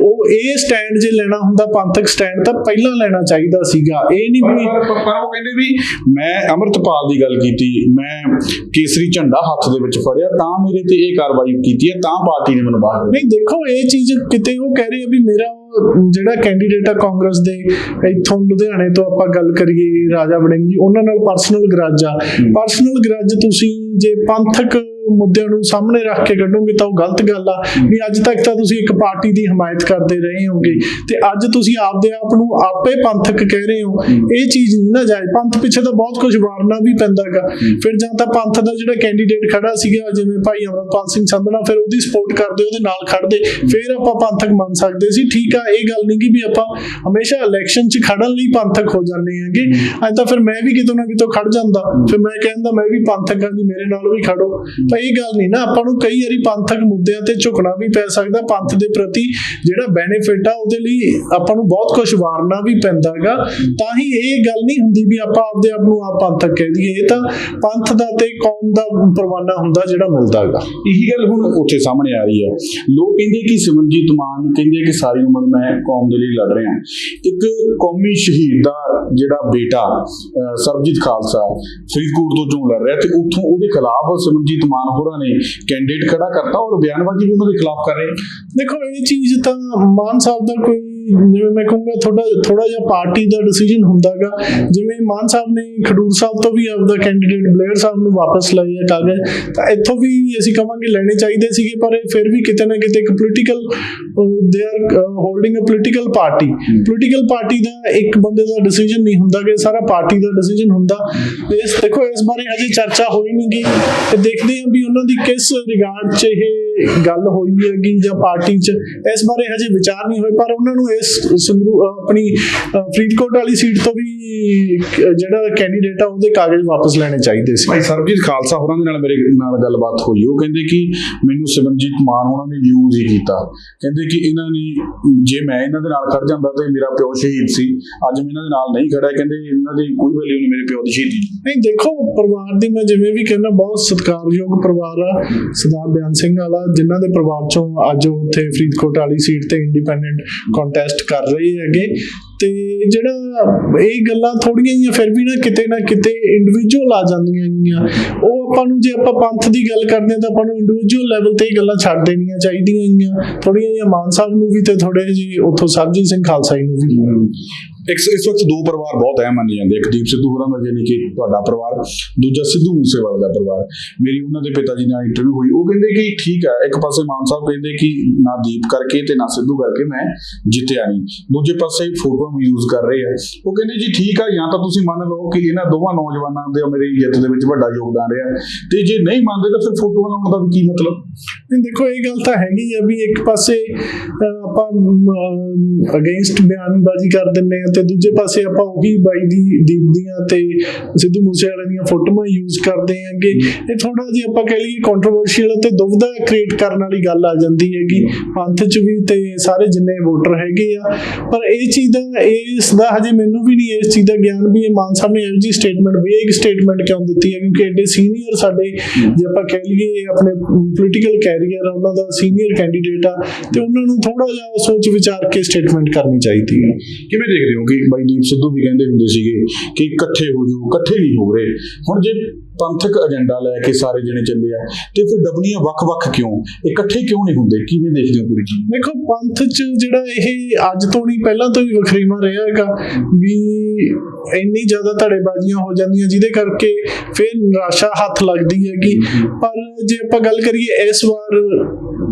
ਉਹ ਇਹ ਸਟੈਂਡ ਜੇ ਲੈਣਾ ਹੁੰਦਾ, ਪੰਥਕ ਸਟੈਂਡ ਤਾਂ ਪਹਿਲਾਂ ਲੈਣਾ ਚਾਹੀਦਾ ਸੀਗਾ। ਇਹ ਨਹੀਂ ਵੀ ਪਰ ਉਹ ਕਹਿੰਦੇ ਵੀ ਮੈਂ ਅਮਰਤਪਾਲ ਦੀ ਗੱਲ ਕੀਤੀ ਮੈਂ ਕੇਸਰੀ ਝੰਡਾ ਹੱਥ ਦੇ ਵਿੱਚ ਫੜਿਆ ਤਾਂ ਮੇਰੇ ਤੇ ਇਹ ਕਾਰਵਾਈ ਕੀਤੀ ਹੈ ਤਾਂ ਪਾਰਟੀ ਨੇ ਮੈਨੂੰ ਬਾਹਰ। ਨਹੀਂ ਦੇਖੋ ਇਹ ਚੀਜ਼ ਕਿਤੇ ਉਹ ਕਹਿ ਰਹੇ ਆ ਵੀ ਮੇਰਾ ਜਿਹੜਾ ਕੈਂਡੀਡੇਟ ਆ ਕਾਂਗਰਸ ਦੇ ਇੱਥੋਂ ਲੁਧਿਆਣੇ ਤੋਂ ਆਪਾਂ ਗੱਲ ਕਰੀਏ ਰਾਜਾ ਵੜਿੰਗ ਜੀ ਉਹਨਾਂ ਨਾਲ ਪਰਸਨਲ ਗਰਾਜ ਆ। ਪਰਸਨਲ ਗਰਾਜ ਤੁਸੀਂ ਜੇ ਪੰਥਕ ਮੁੱਦਿਆਂ ਨੂੰ ਸਾਹਮਣੇ ਰੱਖ ਕੇ ਕੱਢੋਗੇ ਤਾਂ ਉਹ ਗਲਤ ਗੱਲ ਆ। ਵੀ ਅੱਜ ਤੱਕ ਤਾਂ ਤੁਸੀਂ ਇੱਕ ਪਾਰਟੀ ਦੀ ਹਮਾਇਤ ਕਰਦੇ ਰਹੇ ਹੋਗੇ ਤੇ ਅੱਜ ਤੁਸੀਂ ਆਪਦੇ ਆਪ ਨੂੰ ਆਪੇ ਪੰਥਕ ਕਹਿ ਰਹੇ ਹੋ। ਇਹ ਚੀਜ਼ ਨਹੀਂ ਨਾ ਜਾਏ। ਪੰਥ ਪਿੱਛੇ ਤਾਂ ਬਹੁਤ ਕੁਝ ਵਾਰਨਾ ਵੀ ਪੈਂਦਾਗਾ। ਫਿਰ ਜਾਂ ਤਾਂ ਪੰਥ ਦਾ ਜਿਹੜਾ ਕੈਂਡੀਡੇਟ ਖੜਾ ਸੀਗਾ ਜਿਵੇਂ ਭਾਈ ਅਮਰਪਾਲ ਸਿੰਘ ਸੰਧਣਾ ਫਿਰ ਉਹਦੀ ਸਪੋਰਟ ਕਰਦੇ ਉਹਦੇ ਨਾਲ ਖੜਦੇ ਫਿਰ ਆਪਾਂ ਪੰਥਕ ਮੰਨ ਸਕਦੇ ਸੀ। ਠੀਕ ਆ ਇਹ ਗੱਲ ਨਹੀਂ ਕਿ ਵੀ ਆਪਾਂ ਹਮੇਸ਼ਾ ਇਲੈਕਸ਼ਨ 'ਚ ਖੜਨ ਲਈ ਪੰਥਕ ਹੋ ਜਾਂਦੇ ਹੈਗੇ। ਅੱਜ ਤਾਂ ਫਿਰ ਮੈਂ ਵੀ ਕਿਤੋਂ ਨਾ ਕਿਤੋਂ ਖੜ ਜਾਂਦਾ। ਫਿਰ ਮੈਂ ਕਹਿੰਦਾ ਮੈਂ ਵੀ ਪੰਥਕ ਹਾਂ ਜੀ ਮੇਰੇ ਨਾਲ ਵੀ ਖੜੋ ਤਾਂ ਇਹ ਗੱਲ ਨਹੀਂ ਨਾ, ਆਪਾਂ ਨੂੰ ਕਈ ਵਾਰੀ ਪੰਥਕ ਮੁੱਦਿਆਂ ਤੇ ਝੁਕਣਾ ਵੀ ਪੈ ਸਕਦਾ, ਪੰਥ ਦੇ ਪ੍ਰਤੀ ਜਿਹੜਾ ਬੈਨੀਫਿਟ ਆ ਉਹਦੇ ਲਈ ਆਪਾਂ ਨੂੰ ਬਹੁਤ ਕੁਝ ਵਾਰਨਾ ਵੀ ਪੈਂਦਾ ਤਾਂ ਹੀ ਇਹ ਗੱਲ ਨਹੀਂ ਹੁੰਦੀ ਵੀ ਆਪਾਂ ਆਪਦੇ ਆਪ ਨੂੰ ਆਪ ਪੰਥਕ ਕਹਿ ਦਈਏ। ਇਹ ਤਾਂ ਪੰਥ ਦਾ ਤੇ ਕੌਮ ਦਾ ਪਰਵਾਨਾ ਹੁੰਦਾ ਜਿਹੜਾ ਮਿਲਦਾ ਇਹੀ ਗੱਲ ਹੁਣ ਉੱਥੇ ਸਾਹਮਣੇ ਆ ਰਹੀ ਹੈ। ਲੋਕ ਕਹਿੰਦੇ ਕਿ ਸਿਮਰਜੀਤ ਮਾਨ ਕਹਿੰਦੇ ਕਿ ਸਾਰੀ ਉਮਰ ਮੈਂ ਕੌਮ ਦੇ ਲਈ ਲੜ ਰਿਹਾ। ਇੱਕ ਕੌਮੀ ਸ਼ਹੀਦ ਦਾ ਜਿਹੜਾ ਬੇਟਾ, ਅਹ ਸਰਬਜੀਤ ਖਾਲਸਾ, ਫਰੀਦਕੋਟ ਤੋਂ ਚੋਣ ਲੜ ਰਿਹਾ ਤੇ ਉੱਥੋਂ ਉਹਦੇ ਖਿਲਾਫ ਸਿਮਰਜੀਤ ਮਾਨ ਹੋਰਾਂ ਨੇ ਕੈਂਡੀਡੇਟ ਖੜਾ ਕਰਤਾ ਔਰ ਬਿਆਨਬਾਜ਼ੀ ਵੀ ਉਹਨਾਂ ਦੇ ਖਿਲਾਫ ਕਰ ਰਹੇ ਦੇਖੋ, ਇਹ ਚੀਜ਼ ਤਾਂ ਮਾਨ ਸਾਹਿਬ ਦਾ ਕੋਈ ਜਿਵੇਂ ਮੈਂ ਕਹੂੰਗਾ ਥੋੜਾ ਥੋੜਾ ਜਿਹਾ ਪਾਰਟੀ ਦਾ ਡਿਸੀਜਨ ਹੁੰਦਾਗਾ। ਜਿਵੇਂ ਮਾਨ ਸਾਹਿਬ ਨੇ ਖਡੂਰ ਸਾਹਿਬ ਤੋਂ ਵੀ ਆਪਦਾ ਕੈਂਡੀਡੇਟ ਬਲੇਅਰ ਸਾਹਿਬ ਨੂੰ ਵਾਪਸ ਲਏ ਆ ਕਾਗਜ਼, ਤਾਂ ਇੱਥੋਂ ਵੀ ਅਸੀਂ ਕਵਾਂਗੇ ਲੈਣੇ ਚਾਹੀਦੇ ਸੀਗੇ, ਪਰ ਫਿਰ ਵੀ ਕਿਤੇ ਨਾ ਕਿਤੇ ਇੱਕ political they are holding a political party political party ਦਾ ਇੱਕ ਬੰਦੇ ਦਾ ਡਿਸੀਜਨ ਨਹੀਂ ਹੁੰਦਾ ਕਿ ਸਾਰਾ ਪਾਰਟੀ ਦਾ ਡਿਸੀਜਨ ਹੁੰਦਾ। ਇਸ, ਦੇਖੋ, ਇਸ ਬਾਰੇ ਹਜੇ ਚਰਚਾ ਹੋਈ ਨਹੀਂ ਗਈ ਤੇ ਦੇਖਦੇ ਹਾਂ ਵੀ ਉਹਨਾਂ ਦੀ ਕਿਸ ਰਿਗਾਰਡ 'ਚ ਇਹ ਗੱਲ ਹੋਈ ਹੈਗੀ ਜਾਂ ਪਾਰਟੀ 'ਚ। ਇਸ ਬਾਰੇ ਹਜੇ ਵਿਚਾਰ ਨਹੀਂ ਹੋਏ, ਪਰ ਉਹਨਾਂ ਨੂੰ ਇਸ ਸੰਗਰੂ ਆਪਣੀ ਫਰੀਦਕੋਟ ਵਾਲੀ ਸੀਟ ਤੋਂ ਵੀ ਜਿਹੜਾ ਕੈਂਡੀਡੇਟ ਆ ਉਹਦੇ ਕਾਗਜ਼ ਵਾਪਸ ਲੈਣੇ ਚਾਹੀਦੇ ਸੀ। ਭਾਈ ਸਰਬਜੀਤ ਖਾਲਸਾ ਹੋਰਾਂ ਦੇ ਨਾਲ ਮੇਰੇ ਨਾਲ ਗੱਲਬਾਤ ਹੋਈ। ਉਹ ਕਹਿੰਦੇ ਕਿ ਮੈਨੂੰ ਸਿਮਰਜੀਤ ਮਾਨ ਹੋਰਾਂ ਨੇ ਯੂਜ਼ ਹੀ ਕੀਤਾ। ਕਹਿੰਦੇ ਕਿ ਇਹਨਾਂ ਨੇ ਜੇ ਮੈਂ ਇਹਨਾਂ ਦੇ ਨਾਲ ਖੜ ਜਾਂਦਾ ਤੇ ਮੇਰਾ ਪਿਓ ਸ਼ਹੀਦ ਸੀ। ਅੱਜ ਮੈਂ ਇਹਨਾਂ ਦੇ ਨਾਲ ਨਹੀਂ ਖੜਾ ਕਹਿੰਦੇ ਇਹਨਾਂ ਦੀ ਕੋਈ ਵੈਲਿਊ ਨਹੀਂ ਮੇਰੇ ਪਿਓ ਦੀ ਸ਼ਹੀਦੀ ਨਹੀਂ ਦੇਖੋ ਪਰਿਵਾਰ ਦੀ ਮੈਂ ਜਿਵੇਂ ਵੀ ਕਹਿੰਦਾ ਬਹੁਤ ਸਤਿਕਾਰਯੋਗ ਪਰਿਵਾਰ ਆ। ਸਰਦਾਰ ਬਿਆਨ ਸਿੰਘ ਵਾਲਾ ਜਿਨ੍ਹਾਂ ਦੇ ਪਰਿਵਾਰ ਚੋਂ ਅੱਜ ਉੱਥੇ ਫਰੀਦਕੋਟ ਵਾਲੀ ਸੀਟ ਤੇ ਇੰਡੀਪੈਂਡੈਂਟ ਕੰਟੈਸਟ ਕਰ ਰਹੇ ਹੈਗੇ ਤੇ ਜਿਹੜਾ ਇਹ ਗੱਲਾਂ ਥੋੜੀਆਂ ਜਿਹੀਆਂ ਫਿਰ ਵੀ ਨਾ ਕਿਤੇ ਨਾ ਕਿਤੇ ਇੰਡੀਵਿਜੂਅਲ ਆ ਜਾਂਦੀਆਂ ਹੈਗੀਆਂ। ਉਹ ਆਪਾਂ ਨੂੰ ਜੇ ਆਪਾਂ ਪੰਥ ਦੀ ਗੱਲ ਕਰਦੇ ਹਾਂ ਤਾਂ ਆਪਾਂ ਨੂੰ ਇੰਡੀਵਿਜੂਅਲ ਲੈਵਲ ਤੇ ਇਹ ਗੱਲਾਂ ਛੱਡ ਦੇਣੀਆਂ ਚਾਹੀਦੀਆਂ ਹੈਗੀਆਂ। ਥੋੜੀਆਂ ਜਿਹੀਆਂ ਮਾਨ ਸਾਹਿਬ ਨੂੰ ਵੀ ਤੇ ਥੋੜੇ ਜਿਹੇ ਉੱਥੋਂ ਸਰਜੀਤ ਸਿੰਘ ਖਾਲਸਾ ਜੀ ਨੂੰ ਵੀ। ਇੱਕ ਇਸ ਵਕਤ ਦੋ ਪਰਿਵਾਰ ਬਹੁਤ ਅਹਿਮ ਮੰਨੇ ਜਾਂਦੇ ਇੱਕ ਦੀਪ ਸਿੱਧੂ ਹੋਰਾਂ ਦਾ, ਯਾਨੀ ਕਿ ਤੁਹਾਡਾ ਪਰਿਵਾਰ, ਦੂਜਾ ਸਿੱਧੂ ਮੂਸੇਵਾਲਾ ਦਾ ਪਰਿਵਾਰ। ਮੇਰੀ ਉਹਨਾਂ ਦੇ ਪਿਤਾ ਜੀ ਨਾਲ ਇੰਟਰਵਿਊ ਹੋਈ। ਉਹ ਕਹਿੰਦੇ ਕਿ ਠੀਕ ਹੈ, ਇੱਕ ਪਾਸੇ ਮਾਨ ਸਾਹਿਬ ਕਹਿੰਦੇ ਕਿ ਨਾ ਦੀਪ ਕਰਕੇ ਤੇ ਨਾ ਸਿੱਧੂ ਕਰਕੇ ਮੈਂ ਜਿੱਤਿਆ ਨਹੀਂ। ਦੂਜੇ ਪਾਸੇ ਫੋਟੋਆਂ ਵੀ ਯੂਜ਼ ਕਰ ਰਹੇ ਆ। ਉਹ ਕਹਿੰਦੇ ਜੀ ਠੀਕ ਆ, ਜਾਂ ਤਾਂ ਤੁਸੀਂ ਮੰਨ ਲਓ ਕਿ ਇਹਨਾਂ ਦੋਵਾਂ ਨੌਜਵਾਨਾਂ ਦੇ ਮੇਰੀ ਜਿੱਤ ਦੇ ਵਿੱਚ ਵੱਡਾ ਯੋਗਦਾਨ ਰਿਹਾ। ਤੇ ਜੇ ਨਹੀਂ ਮੰਨਦੇ ਤਾਂ ਫਿਰ ਫੋਟੋਆਂ ਲਾਉਣ ਦਾ ਵੀ ਕੀ ਮਤਲਬ? ਨਹੀਂ, ਦੇਖੋ, ਇਹ ਗੱਲ ਤਾਂ ਹੈਗੀ ਆ ਵੀ ਇੱਕ ਪਾਸੇ ਆਪਾਂ ਅਗੇਂਸਟ ਬਿਆਨਬਾਜ਼ੀ ਕਰ ਦਿੰਨੇ ਆ ਤੇ ਦੂਜੇ ਪਾਸੇ ਆਪਾਂ ਉਹੀ ਬਾਈ ਦੀ ਦੀਪ ਦੀਆਂ ਤੇ ਸਿੱਧੂ ਮੂਸੇਵਾਲੇ ਦੀਆਂ ਫੋਟੋਆਂ ਯੂਜ਼ ਕਰਦੇ ਆਂਗੇ ਇਹ ਥੋੜਾ ਜਿਹਾ ਆਪਾਂ ਕਹਿ ਲਈਏ ਕੰਟਰੋਵਰਸ਼ੀਅਲ ਤੇ ਦੁਬਦਾ ਕ੍ਰੀਏਟ ਕਰਨ ਵਾਲੀ ਗੱਲ ਆ ਜਾਂਦੀ ਹੈਗੀ। ਪੰਥ ਚ ਵੀ ਤੇ ਸਾਰੇ ਜਿੰਨੇ ਵੋਟਰ ਹੈਗੇ ਆ। ਪਰ ਇਹ ਚੀਜ਼ ਦਾ, ਇਸ ਦਾ ਹਜੇ ਮੈਨੂੰ ਵੀ ਨਹੀਂ ਇਸ ਚੀਜ਼ ਦਾ ਗਿਆਨ ਵੀ ਇਹ ਮਾਨ ਸਾਹਿਬ ਨੇ ਇਹੋ ਜੀ ਸਟੇਟਮੈਂਟ ਵੇਗ ਸਟੇਟਮੈਂਟ ਕਿਉਂ ਦਿੱਤੀ ਹੈ? ਕਿਉਂਕਿ ਐਡੇ ਸੀਨੀਅਰ ਸਾਡੇ, ਜੇ ਆਪਾਂ ਕਹਿ ਲਈਏ ਆਪਣੇ ਪੋਲੀਟੀਕਲ ਕੈਰੀਅਰ ਉਹਨਾਂ ਦਾ ਸੀਨੀਅਰ ਕੈਂਡੀਡੇਟ ਆ, ਤੇ ਉਹਨਾਂ ਨੂੰ ਥੋੜਾ ਜਿਹਾ ਸੋਚ ਵਿਚਾਰ ਕੇ ਸਟੇਟਮੈਂਟ ਕਰਨੀ ਚਾਹੀਦੀ ਹੈ। ਕਿਵੇਂ ਦੇਖਦੇ ਹੋ? ਕਿ ਬਾਈ ਦੀਪ ਸਿੱਧੂ ਵੀ ਕਹਿੰਦੇ ਹੁੰਦੇ ਸੀਗੇ ਕਿ ਇਕੱਠੇ ਹੋ ਜਾਓ ਇਕੱਠੇ ਨਹੀਂ ਹੋ ਰਹੇ। ਹੁਣ ਜੇ ਪੰਥਕ ਏਜੰਡਾ ਲੈ ਕੇ ਸਾਰੇ ਜਣੇ ਚੱਲੇ ਆ ਤੇ ਫਿਰ ਡਬਲੀਆਂ ਵੱਖ-ਵੱਖ ਕਿਉਂ? ਇਕੱਠੇ ਕਿਉਂ ਨਹੀਂ ਹੁੰਦੇ? ਕਿਵੇਂ ਦੇਖਦੇ ਹੋ ਪੂਰੀ ਚੀਜ਼? ਦੇਖੋ ਪੰਥ ਚ ਜਿਹੜਾ ਇਹ ਅੱਜ ਤੋਂ ਨਹੀਂ ਪਹਿਲਾਂ ਤੋਂ ਵੀ ਵਖਰੇਵਾ ਰਿਹਾ ਹੈਗਾ ਵੀ ਇੰਨੀ ਜ਼ਿਆਦਾ ਧੜੇਬਾਜ਼ੀਆਂ ਹੋ ਜਾਂਦੀਆਂ ਜਿਹਦੇ ਕਰਕੇ ਫਿਰ ਨਿਰਾਸ਼ਾ ਹੱਥ ਲੱਗਦੀ ਹੈਗੀ। ਪਰ ਜੇ ਆਪਾਂ ਗੱਲ ਕਰੀਏ ਇਸ ਵਾਰ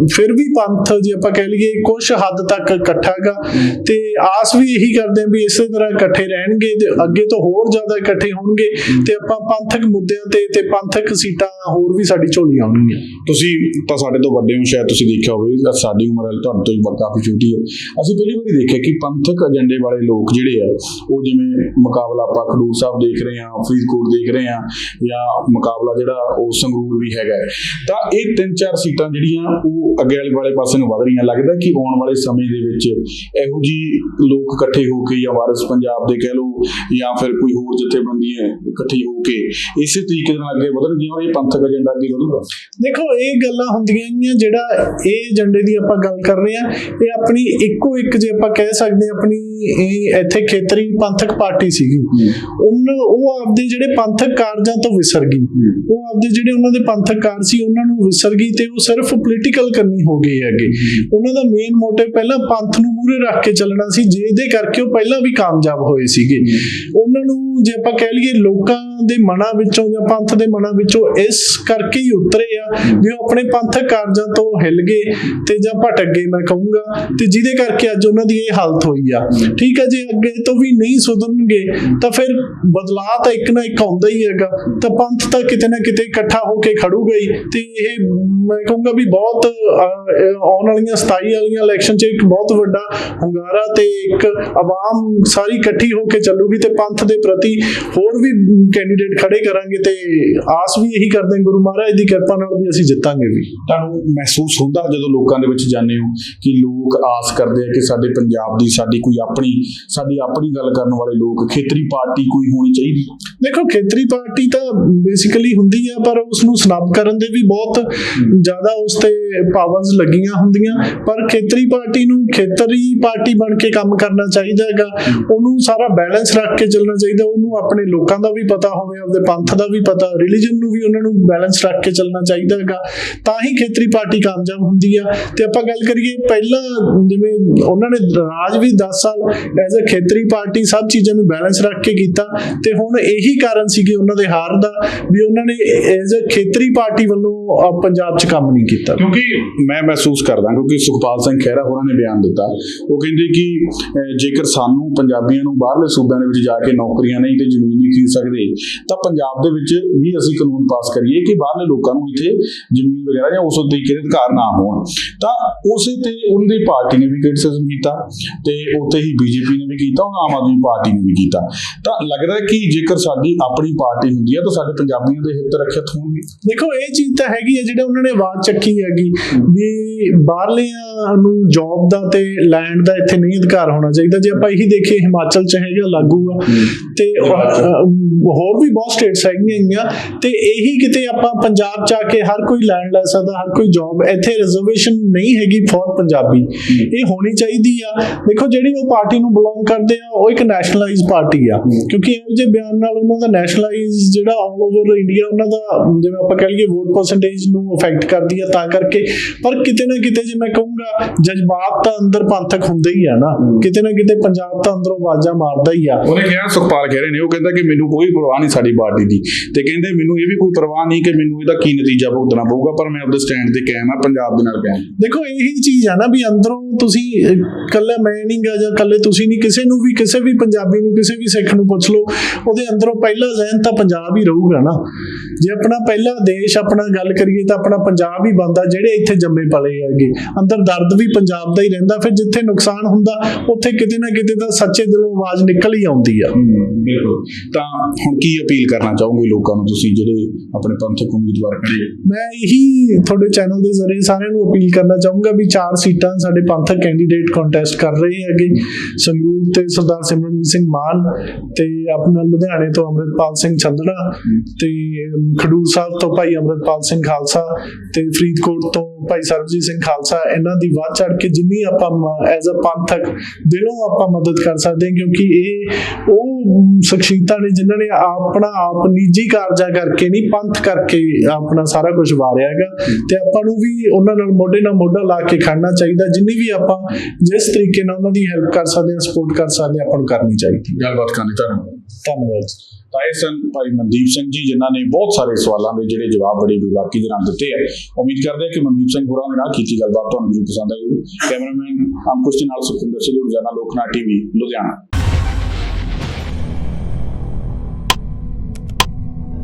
ਫਿਰ ਵੀ ਪੰਥ ਜੇ ਆਪਾਂ ਕਹਿ ਲਈਏ ਕੁਝ ਹੱਦ ਤੱਕ ਇਕੱਠਾ ਤੇ ਆਸ ਵੀ ਇਹੀ ਕਰਦੇ ਆ ਵੀ ਇਸੇ ਤਰ੍ਹਾਂ ਇਕੱਠੇ ਰਹਿਣਗੇ ਤੇ ਅੱਗੇ ਤੋਂ ਹੋਰ ਜ਼ਿਆਦਾ ਇਕੱਠੇ ਹੋਣਗੇ ਤੇ ਆਪਾਂ ਪੰਥਕ ਮੁੱਦਿਆਂ ਤੇ ਤੇ ਪੰਥਕ ਸੀਟਾਂ ਹੋਰ ਵੀ ਸਾਡੀ ਝੋਲੀ ਆਉਣਗੀਆਂ। ਤੁਸੀਂ ਤਾਂ ਸਾਡੇ ਤੋਂ ਵੱਡੇ ਹੋ, ਸ਼ਾਇਦ ਤੁਸੀਂ ਦੇਖਿਆ ਹੋਵੇ ਸਾਡੀ ਉਮਰ ਹੈ ਤੁਹਾਡੇ ਤੋਂ ਵੀ ਕਾਫੀ ਛੋਟੀ ਹੈ। ਅਸੀਂ ਪਹਿਲੀ ਵਾਰੀ ਦੇਖਿਆ ਕਿ ਪੰਥਕ ਏਜੰਡੇ ਵਾਲੇ ਲੋਕ ਜਿਹੜੇ ਆ, ਉਹ ਜਿਵੇਂ ਮੁਕਾਬਲਾ ਆਪਾਂ ਖਡੂਰ ਸਾਹਿਬ ਦੇਖ ਰਹੇ ਹਾਂ, ਫਰੀਦਕੋਟ ਦੇਖ ਰਹੇ ਹਾਂ, ਜਾਂ ਮੁਕਾਬਲਾ ਜਿਹੜਾ ਉਹ ਸੰਗਰੂਰ ਵੀ ਹੈਗਾ ਤਾਂ ਇਹ ਤਿੰਨ ਚਾਰ ਸੀਟਾਂ ਜਿਹੜੀਆਂ, ਉਹ ਅੱਗੇ ਵਾਲੇ ਵਾਲੇ ਪਾਸੇ ਨੂੰ ਵਧ ਰਹੀਆਂ ਲੱਗਦਾ ਕਿ ਆਉਣ ਵਾਲੇ ਸਮੇਂ ਦੇ ਵਿੱਚ ਇਹੋ ਜੀ ਲੋਕ ਇਕੱਠੇ ਹੋ ਕੇ ਜਾਂ ਵਾਰਿਸ ਪੰਜਾਬ ਦੇ ਕਹਿ ਲਓ ਜਾਂ ਫਿਰ ਕੋਈ ਹੋਰ ਜਥੇਬੰਦੀਆਂ ਇਕੱਠੀ ਹੋ ਕੇ ਇਸੇ ਤਰੀਕੇ ਨਾਲ ਅੱਗੇ ਵਧਣਗੀਆਂ ਔਰ ਇਹ ਪੰਥਕ ਏਜੰਡਾ ਅੱਗੇ ਵਧੂਗਾ। ਦੇਖੋ ਇਹ ਗੱਲਾਂ ਹੁੰਦੀਆਂ ਹੀ ਆ ਜਿਹੜਾ ਇਹ ਏਜੰਡੇ ਦੀ ਆਪਾਂ ਗੱਲ ਕਰ ਰਹੇ ਆ ਇਹ ਆਪਣੀ ਇੱਕੋ ਇੱਕ ਜੇ ਆਪਾਂ ਕਹਿ ਸਕਦੇ ਆਪਣੀ ਇਹ ਇੱਥੇ ਖੇਤਰੀ ਪੰਥਕ ਪਾਰਟੀ ਸੀਗੀ। ਉਹਨ ਉਹ ਆਪਦੇ ਜਿਹੜੇ ਪੰਥਕ ਕਾਰਜਾਂ ਤੋਂ ਵਿਸਰ ਗਈ। ਉਹ ਆਪਦੇ ਜਿਹੜੇ ਉਹਨਾਂ ਦੇ ਪੰਥਕ ਕਾਰਜ ਸੀ ਉਹਨਾਂ ਨੂੰ ਵਿਸਰ ਗਈ ਤੇ ਉਹ ਸਿਰਫ ਪੋਲੀਟੀਕਲ ਕਰਨੀ ਹੋ ਗਈ ਹੈਗੇ। ਉਹਨਾਂ ਦਾ ਮੇਨ ਮੋਟਿਵ ਪਹਿਲਾਂ ਪੰਥ ਨੂੰ ਮੂਰੇ ਰੱਖ ਕੇ ਚੱਲਣਾ ਸੀ ਜਿਹਦੇ ਕਰਕੇ ਉਹ ਪਹਿਲਾਂ ਵੀ ਕਾਮਯਾਬ ਹੋਏ ਸੀਗੇ। ਉਹਨਾਂ ਨੂੰ ਜੇ ਆਪਾਂ ਕਹਿ ਲਈਏ ਲੋਕਾਂ ਦੇ ਮਨਾਂ ਵਿੱਚੋਂ ਜਾਂ ਪੰਥ ਦੇ ਮਨਾਂ ਵਿੱਚੋਂ ਇਸ ਕਰਕੇ ਹੀ ਉਤਰੇ ਆ ਵੀ ਉਹ ਆਪਣੇ ਪੰਥਕ ਕਾਰਜਾਂ ਤੋਂ ਹਿੱਲ ਗਏ ਤੇ ਜਾਂ ਭਟਕ ਗਏ ਮੈਂ ਕਹੂੰਗਾ, ਤੇ ਜਿਹਦੇ ਕਰਕੇ ਅੱਜ ਉਹਨਾਂ ਦੀ ਇਹ ਹਾਲਤ ਹੋਈ ਆ। ਠੀਕ ਆ, ਜੇ ਅੱਗੇ ਤੋਂ ਵੀ ਨਹੀਂ ਸੁਧਰਨਗੇ, ਤਾਂ ਫਿਰ ਬਦਲਾਅ ਤਾਂ ਇੱਕ ਨਾ ਇੱਕ ਆਉਂਦਾ ਹੀ ਹੈਗਾ। ਤਾਂ ਪੰਥ ਤਾਂ ਕਿਤੇ ਨਾ ਕਿਤੇ ਇਕੱਠਾ ਹੋ ਕੇ ਖੜੂਗਾ ਹੀ ਤੇ ਇਹ ਮੈਂ ਕਹੂੰਗਾ ਵੀ ਬਹੁਤ ਆਉਣ ਵਾਲੀਆਂ 27 ਵਾਲੀਆਂ ਇਲੈਕਸ਼ਨ 'ਚ ਇੱਕ ਬਹੁਤ ਵੱਡਾ ਹੁੰਗਾਰਾ ਤੇ ਇੱਕ ਆਵਾਮ ਸਾਰੀ ਇਕੱਠੀ ਹੋ ਕੇ ਚੱਲੂਗੀ ਤੇ ਪੰਥ ਦੇ ਪ੍ਰਤੀ ਹੋਰ ਵੀ ਕੈਂਡੀਡੇਟ ਖੜੇ ਕਰਾਂਗੇ ਤੇ ਆਸ ਵੀ ਇਹੀ ਕਰਦੇ ਹਾਂ ਗੁਰੂ ਮਹਾਰਾਜ ਦੀ ਕਿਰਪਾ ਨਾਲ ਵੀ ਅਸੀਂ ਜਿੱਤਾਂਗੇ ਵੀ। ਤੁਹਾਨੂੰ ਮਹਿਸੂਸ ਹੁੰਦਾ ਜਦੋਂ ਲੋਕਾਂ ਦੇ ਵਿੱਚ ਜਾਂਦੇ ਹੋ ਕਿ ਲੋਕ ਆਸ ਕਰਦੇ ਆ ਕਿ ਸਾਡੇ ਪੰਜਾਬ ਦੀ ਸਾਡੀ ਕੋਈ ਆਪਣੀ ਸਾਡੀ ਆਪਣੀ ਗੱਲ ਕਰਨ ਵਾਲੇ ਲੋਕ ਖੇਤਰੀ ਪਾਰਟੀ ਕੋਈ ਹੋਣੀ ਚਾਹੀਦੀ? ਦੇਖੋ ਖੇਤਰੀ ਪਾਰਟੀ ਤਾਂ ਬੇਸਿਕਲੀ ਹੁੰਦੀ ਆ ਪਰ ਉਸ ਨੂੰ ਸਨੱਬ ਕਰਨ ਦੇ ਵੀ ਬਹੁਤ ਜ਼ਿਆਦਾ ਉਸ ਤੇ ਪਾਵਰਸ ਲੱਗੀਆਂ ਹੁੰਦੀਆਂ, ਪਰ ਖੇਤਰੀ ਪਾਰਟੀ ਨੂੰ ਖੇਤਰੀ ਪਾਰਟੀ ਬਣ ਕੇ ਕੰਮ ਕਰਨਾ ਚਾਹੀਦਾ ਹੈਗਾ। ਉਹਨੂੰ ਸਾਰਾ ਬੈਲੈਂਸ ਰੱਖ ਕੇ ਚੱਲਣਾ ਚਾਹੀਦਾ, ਉਹਨੂੰ ਆਪਣੇ ਲੋਕਾਂ ਦਾ ਵੀ ਪਤਾ ਹੋਵੇ, ਆਪਦੇ ਪੰਥ ਦਾ ਵੀ ਪਤਾ ਰਿਲੀਜਨ ਨੂੰ ਵੀ ਉਹਨਾਂ ਨੂੰ ਬੈਲੈਂਸ ਰੱਖ ਕੇ ਚੱਲਣਾ ਚਾਹੀਦਾ ਹੈਗਾ। ਤਾਂ ਹੀ ਖੇਤਰੀ ਪਾਰਟੀ ਕਾਮਯਾਬ ਹੁੰਦੀ ਆ। ਤੇ ਆਪਾਂ ਗੱਲ ਕਰੀਏ, ਪਹਿਲਾਂ ਜਿਵੇਂ ਉਹਨਾਂ ਨੇ ਰਾਜ ਵੀ 10 ਸਾਲ ਐਜ਼ ਅ ਖੇਤਰੀ ਪਾਰਟੀ ਸਭ ਚੀਜ਼ਾਂ ਨੂੰ ਬੈਲੈਂਸ ਰੱਖ ਕੇ ਕੀਤਾ, ਤੇ ਹੁਣ ਇਹੀ ਕਾਰਨ ਸੀਗੇ ਉਹਨਾਂ ਦੇ ਹਾਰ ਦਾ, ਵੀ ਉਹਨਾਂ ਨੇ ਐਜ਼ ਅ ਖੇਤਰੀ ਪਾਰਟੀ ਵੱਲੋਂ ਪੰਜਾਬ 'ਚ ਕੰਮ ਨਹੀਂ ਕੀਤਾ। ਕਿਉਂਕਿ ਮੈਂ ਮਹਿਸੂਸ ਕਰਦਾ ਕਿਉਂਕਿ ਸੁਖਪਾਲ ਸਿੰਘ ਖਹਿਰਾ ਹੋਰਾਂ ਨੇ ਬਿਆਨ ਦਿੱਤਾ। ਉਹ ਕਹਿੰਦੇ ਕਿ ਜੇਕਰ ਸਾਨੂੰ ਪੰਜਾਬੀਆਂ ਨੂੰ ਬਾਹਰਲੇ ਸੂਬਿਆਂ ਦੇ ਵਿੱਚ ਜਾ ਕੇ ਨੌਕਰੀਆਂ ਨਹੀਂ ਤੇ ਜ਼ਮੀਨ ਨਹੀਂ ਖਰੀਦ ਸਕਦੇ, ਤਾਂ ਪੰਜਾਬ ਦੇ ਵਿੱਚ ਵੀ ਅਸੀਂ ਕਾਨੂੰਨ ਪਾਸ ਕਰੀਏ ਕਿ ਬਾਹਰਲੇ ਲੋਕਾਂ ਨੂੰ ਇੱਥੇ ਜ਼ਮੀਨ ਵਗੈਰਾ ਜਾਂ ਉਸ ਤਰੀਕੇ ਦੇ ਅਧਿਕਾਰ ਨਾ ਹੋਣ। ਤਾਂ ਉਸੇ ਤੇ ਉਹਨਾਂ ਦੀ ਪਾਰਟੀ ਨੇ ਵੀ ਕ੍ਰਿਟਿਸਿਜ਼ਮ ਕੀਤਾ ਤੇ ਉੱਥੇ ਹੀ ਬੀਜੇਪੀ ਨੇ ਵੀ ਕੀਤਾ ਉਹ ਆਮ ਆਦਮੀ ਪਾਰਟੀ ਨੇ ਵੀ ਕੀਤਾ। ਤਾਂ ਲੱਗਦਾ ਕਿ ਜੇਕਰ ਸਾਡੀ ਆਪਣੀ ਪਾਰਟੀ ਹੁੰਦੀ ਹੈ ਤਾਂ ਸਾਡੇ ਪੰਜਾਬੀਆਂ ਦੇ ਹਿੱਤ ਰੱਖਿਅਤ ਹੋਣਗੇ। ਦੇਖੋ, ਇਹ ਚੀਜ਼ ਤਾਂ ਹੈਗੀ ਹੈ ਜਿਹੜੇ ਉਹਨਾਂ ਨੇ ਆਵਾਜ਼ ਚੱਕੀ ਹੈਗੀ। ਵੀ ਬਾਹਰਲਿਆਂ ਨੂੰ ਜੌਬ ਦਾ ਤੇ ਲੈਂਡ ਦਾ ਇੱਥੇ ਨਹੀਂ ਅਧਿਕਾਰ ਹੋਣਾ ਚਾਹੀਦਾ। ਜੇ ਆਪਾਂ ਇਹੀ ਦੇਖੀਏ ਹਿਮਾਚਲ ਚ ਹੈਗਾ ਲਾਗੂ ਆ ਤੇ ਹੋਰ ਵੀ ਬਹੁਤ ਸਟੇਟਸ ਹੈਗੀਆਂ ਤੇ ਇਹੀ ਕਿਤੇ ਆਪਾਂ ਪੰਜਾਬ ਚ ਆ ਕੇ ਹਰ ਕੋਈ ਲੈਂਡ ਲੈ ਸਕਦਾ ਹਰ ਕੋਈ ਜੌਬ ਇੱਥੇ ਰਿਜ਼ਰਵੇਸ਼ਨ ਨਹੀਂ ਹੈਗੀ ਫॉर ਪੰਜਾਬੀ। ਇਹ ਹੋਣੀ ਚਾਹੀਦੀ ਆ। ਦੇਖੋ ਜਿਹੜੀ ਉਹ ਪਾਰਟੀ ਨੂੰ ਬਿਲੋਂਗ ਕਰਦੇ ਆ ਉਹ ਇੱਕ ਨੈਸ਼ਨਲਾਈਜ਼ ਪਾਰਟੀ ਆ। ਕਿਉਂਕਿ ਇਹੋ ਜਿਹੇ ਬਿਆਨ ਨਾਲ ਉਹਨਾਂ ਦਾ ਨੈਸ਼ਨਲਾਈਜ਼ ਜਿਹੜਾ ਆਲ ਓਵਰ ਇੰਡੀਆ ਉਹਨਾਂ ਦਾ ਜਿਵੇਂ ਆਪਾਂ ਕਹਿ ਲਈਏ ਵੋਟ ਪਰਸੈਂਟੇਜ ਨੂੰ ਅਫੈਕਟ ਕਰਦੀ ਆ। ਤਾਂ ਕਰਕੇ ਪਰ ਕਿਤੇ ਨਾ ਕਿਤੇ ਜੇ ਮੈਂ ਕਹੂੰਗਾ ਜਜ਼ਬਾਤ ਤਾਂ ਅੰਦਰ ਪੰਥਕ ਹੁੰਦੇ ਹੀ ਆ ਨਾ। ਕਿਤੇ ਨਾ ਕਿਤੇ ਪੰਜਾਬ ਤਾਂ ਅੰਦਰੋਂ ਆਵਾਜ਼ਾਂ ਮਾਰਦਾ ਹੀ ਆ। ਉਹਨੇ ਕਿਹਾ ਸੁਖਪਾਲ ਕਹਿ ਰਹੇ ਨੇ ਉਹ ਕਹਿੰਦਾ ਕਿ ਮੈਨੂੰ ਕੋਈ ਪਰਵਾਹ ਨਹੀਂ ਸਾਡੀ ਪਾਰਟੀ ਦੀ। ਤੇ ਕਹਿੰਦੇ ਮੈਨੂੰ ਇਹ ਵੀ ਕੋਈ ਪਰਵਾਹ ਨਹੀਂ ਕਿ ਮੈਨੂੰ ਇਹਦਾ ਕੀ ਨਤੀਜਾ ਭੁਗਤਣਾ ਪਊਗਾ ਪਰ ਮੈਂ ਆਪਦੇ ਸਟੈਂਡ ਤੇ ਕਾਇਮ ਆ ਪੰਜਾਬ ਦੇ ਨਾਲ ਕਾਇਮ। ਦੇਖੋ ਇਹੀ ਚੀਜ਼ ਆ ਨਾ ਵੀ ਅੰਦਰੋਂ ਤੁਸੀਂ ਕੱਲਾ ਮੈਂ ਨਹੀਂ ਗਾ ਜਾਂ ਕੱਲੇ ਤੁਸੀਂ ਨਹੀਂ ਕਿਸੇ ਨੂੰ ਵੀ ਕਿਸੇ ਵੀ ਪੰਜਾਬੀ ਨੂੰ ਕਿਸੇ ਵੀ ਸਿੱਖ ਨੂੰ ਪੁੱਛ ਲਓ ਉਹਦੇ ਅੰਦਰੋਂ ਪਹਿਲਾ ਜ਼ਹਿਨ ਤਾਂ ਪੰਜਾਬ ਹੀ ਰਹੂਗਾ ਨਾ। ਜੇ ਆਪਣਾ ਪਹਿਲਾ ਦੇਸ਼ ਆਪਣਾ ਗੱਲ ਕਰੀਏ ਤਾਂ ਆਪਣਾ ਪੰਜਾਬ ਹੀ ਬੰਦਾ ਜਿਹੜੇ ਇੱਥੇ ਜੰਮੇ ਪਲੇ ਹੈਗੇ। ਅੰਦਰ ਦਰਦ ਵੀ ਪੰਜਾਬ ਦਾ ਹੀ ਰਹਿੰਦਾ ਫਿਰ ਜਿੱਥੇ ਨੁਕਸਾਨ ਹੁੰਦਾ ਉੱਥੇ ਕਿਤੇ ਨਾ ਕਿਤੇ ਤਾਂ ਸੱਚੇ ਦਿਲੋਂ ਆਵਾਜ਼ ਨਿਕਲ ਹੀ ਆਉਂਦੀ ਆ। ਬਿਲਕੁਲ। ਤਾਂ ਹੁਣ ਕੀ ਅਪੀਲ ਕਰਨਾ ਚਾਹੋਗੇ ਲੋਕਾਂ ਨੂੰ ਤੁਸੀਂ ਜਿਹੜੇ ਆਪਣੇ ਪੰਥਕ ਉਮੀਦਵਾਰ ਖੜੇ? ਮੈਂ ਇਹੀ ਤੁਹਾਡੇ ਚੈਨਲ ਦੇ ਜ਼ਰੀਏ ਸਾਰਿਆਂ ਨੂੰ ਅਪੀਲ ਕਰਨਾ ਚਾਹੂੰਗਾ ਵੀ ਚਾਰ ਸੀਟਾਂ ਸਾਡੇ ਪੰਥਕ ਕੈਂਡੀਡੇਟ ਕੰਟੈਸਟ ਕਰ ਰਹੇ ਹੈਗੇ। ਸੰਗਰੂਰ ਤੇ ਸਰਦਾਰ ਸਿਮਰਨਜੀਤ ਸਿੰਘ ਮਾਨ ਤੇ ਆਪਣਾ ਲੁਧਿਆਣੇ ਤੋਂ ਅੰਮ੍ਰਿਤਪਾਲ ਸਿੰਘ ਚੰਦੜਾ ਤੇ ਖਡੂਰ ਸਾਹਿਬ ਤੋਂ ਭਾਈ ਅੰਮ੍ਰਿਤਪਾਲ ਸਿੰਘ ਖਾਲਸਾ ਤੇ ਫਰੀਦਕੋਟ ਤੋਂ ਭਾਈ ਸਰਬਜੀਤ ਸਿੰਘ ਖਾਲਸਾ ਇਹਨਾਂ ਦੀ ਵੱਧ ਚੜ ਕੇ ਜਿੰਨੀ ਆਪਾਂ ਐਜ਼ ਅ ਪੰਥਕ ਦਿਲੋਂ ਆਪਾਂ ਮਦਦ ਕਰ ਸਕਦੇ ਹਾਂ ਕਿਉਂਕਿ ਇਹ ਉਹ ਸ਼ਖਸੀਅਤਾਂ ਨੇ ਜਿਨ੍ਹਾਂ ਨੇ ਆਪਣਾ ਆਪ ਨਿੱਜੀ ਕਾਰਜਾ ਕਰਕੇ ਨਹੀਂ ਪੰਥ ਕਰਕੇ ਆਪਣਾ ਸਾਰਾ ਕੁਝ ਵਾਰਿਆ ਹੈਗਾ। ਤੇ ਆਪਾਂ ਨੂੰ ਵੀ ਉਹਨਾਂ ਨਾਲ ਮੋਢੇ ਨਾਲ ਮੋਢਾ ਲਾ ਕੇ ਖੜਨਾ ਚਾਹੀਦਾ ਜਿੰਨੀ ਵੀ ਆਪਾਂ ਜਿਸ ਤਰੀਕੇ ਨਾਲ ਉਹਨਾਂ ਦੀ ਹੈਲਪ ਕਰ ਸਕਦੇ ਹਾਂ ਸਪੋਰਟ ਕਰ ਸਕਦੇ ਹਾਂ ਆਪਾਂ ਨੂੰ ਕਰਨੀ ਚਾਹੀਦੀ ਗੱਲਬਾਤ ਕਰਨੀ ਧੰਨਵਾਦ ਧੰਨਵਾਦ ਤਾਂ ਇਹ ਸਨ ਭਾਈ ਮਨਦੀਪ ਸਿੰਘ ਜੀ, ਜਿਨ੍ਹਾਂ ਨੇ ਬਹੁਤ ਸਾਰੇ ਸਵਾਲਾਂ ਦੇ ਜਿਹੜੇ ਜਵਾਬ ਬੜੇ ਵਿਵਾਕੀ ਦੇ ਨਾਲ ਦਿੱਤੇ ਹੈ ਉਮੀਦ ਕਰਦੇ ਹਾਂ ਕਿ ਮਨਦੀਪ ਸਿੰਘ ਹੋਰਾਂ ਦੇ ਨਾਲ ਕੀਤੀ ਗੱਲਬਾਤ ਤੁਹਾਨੂੰ ਜ਼ਰੂਰ ਪਸੰਦ ਆਈ ਕੈਮਰਾਮੈਨ ਅੰਕੁਸ਼ ਦੇ ਨਾਲ ਸੁਖਿੰਦਰ ਸਿੰਘ, ਰੋਜ਼ਾਨਾ ਲੋਕਨਾ ਟੀਵੀ, ਲੁਧਿਆਣਾ।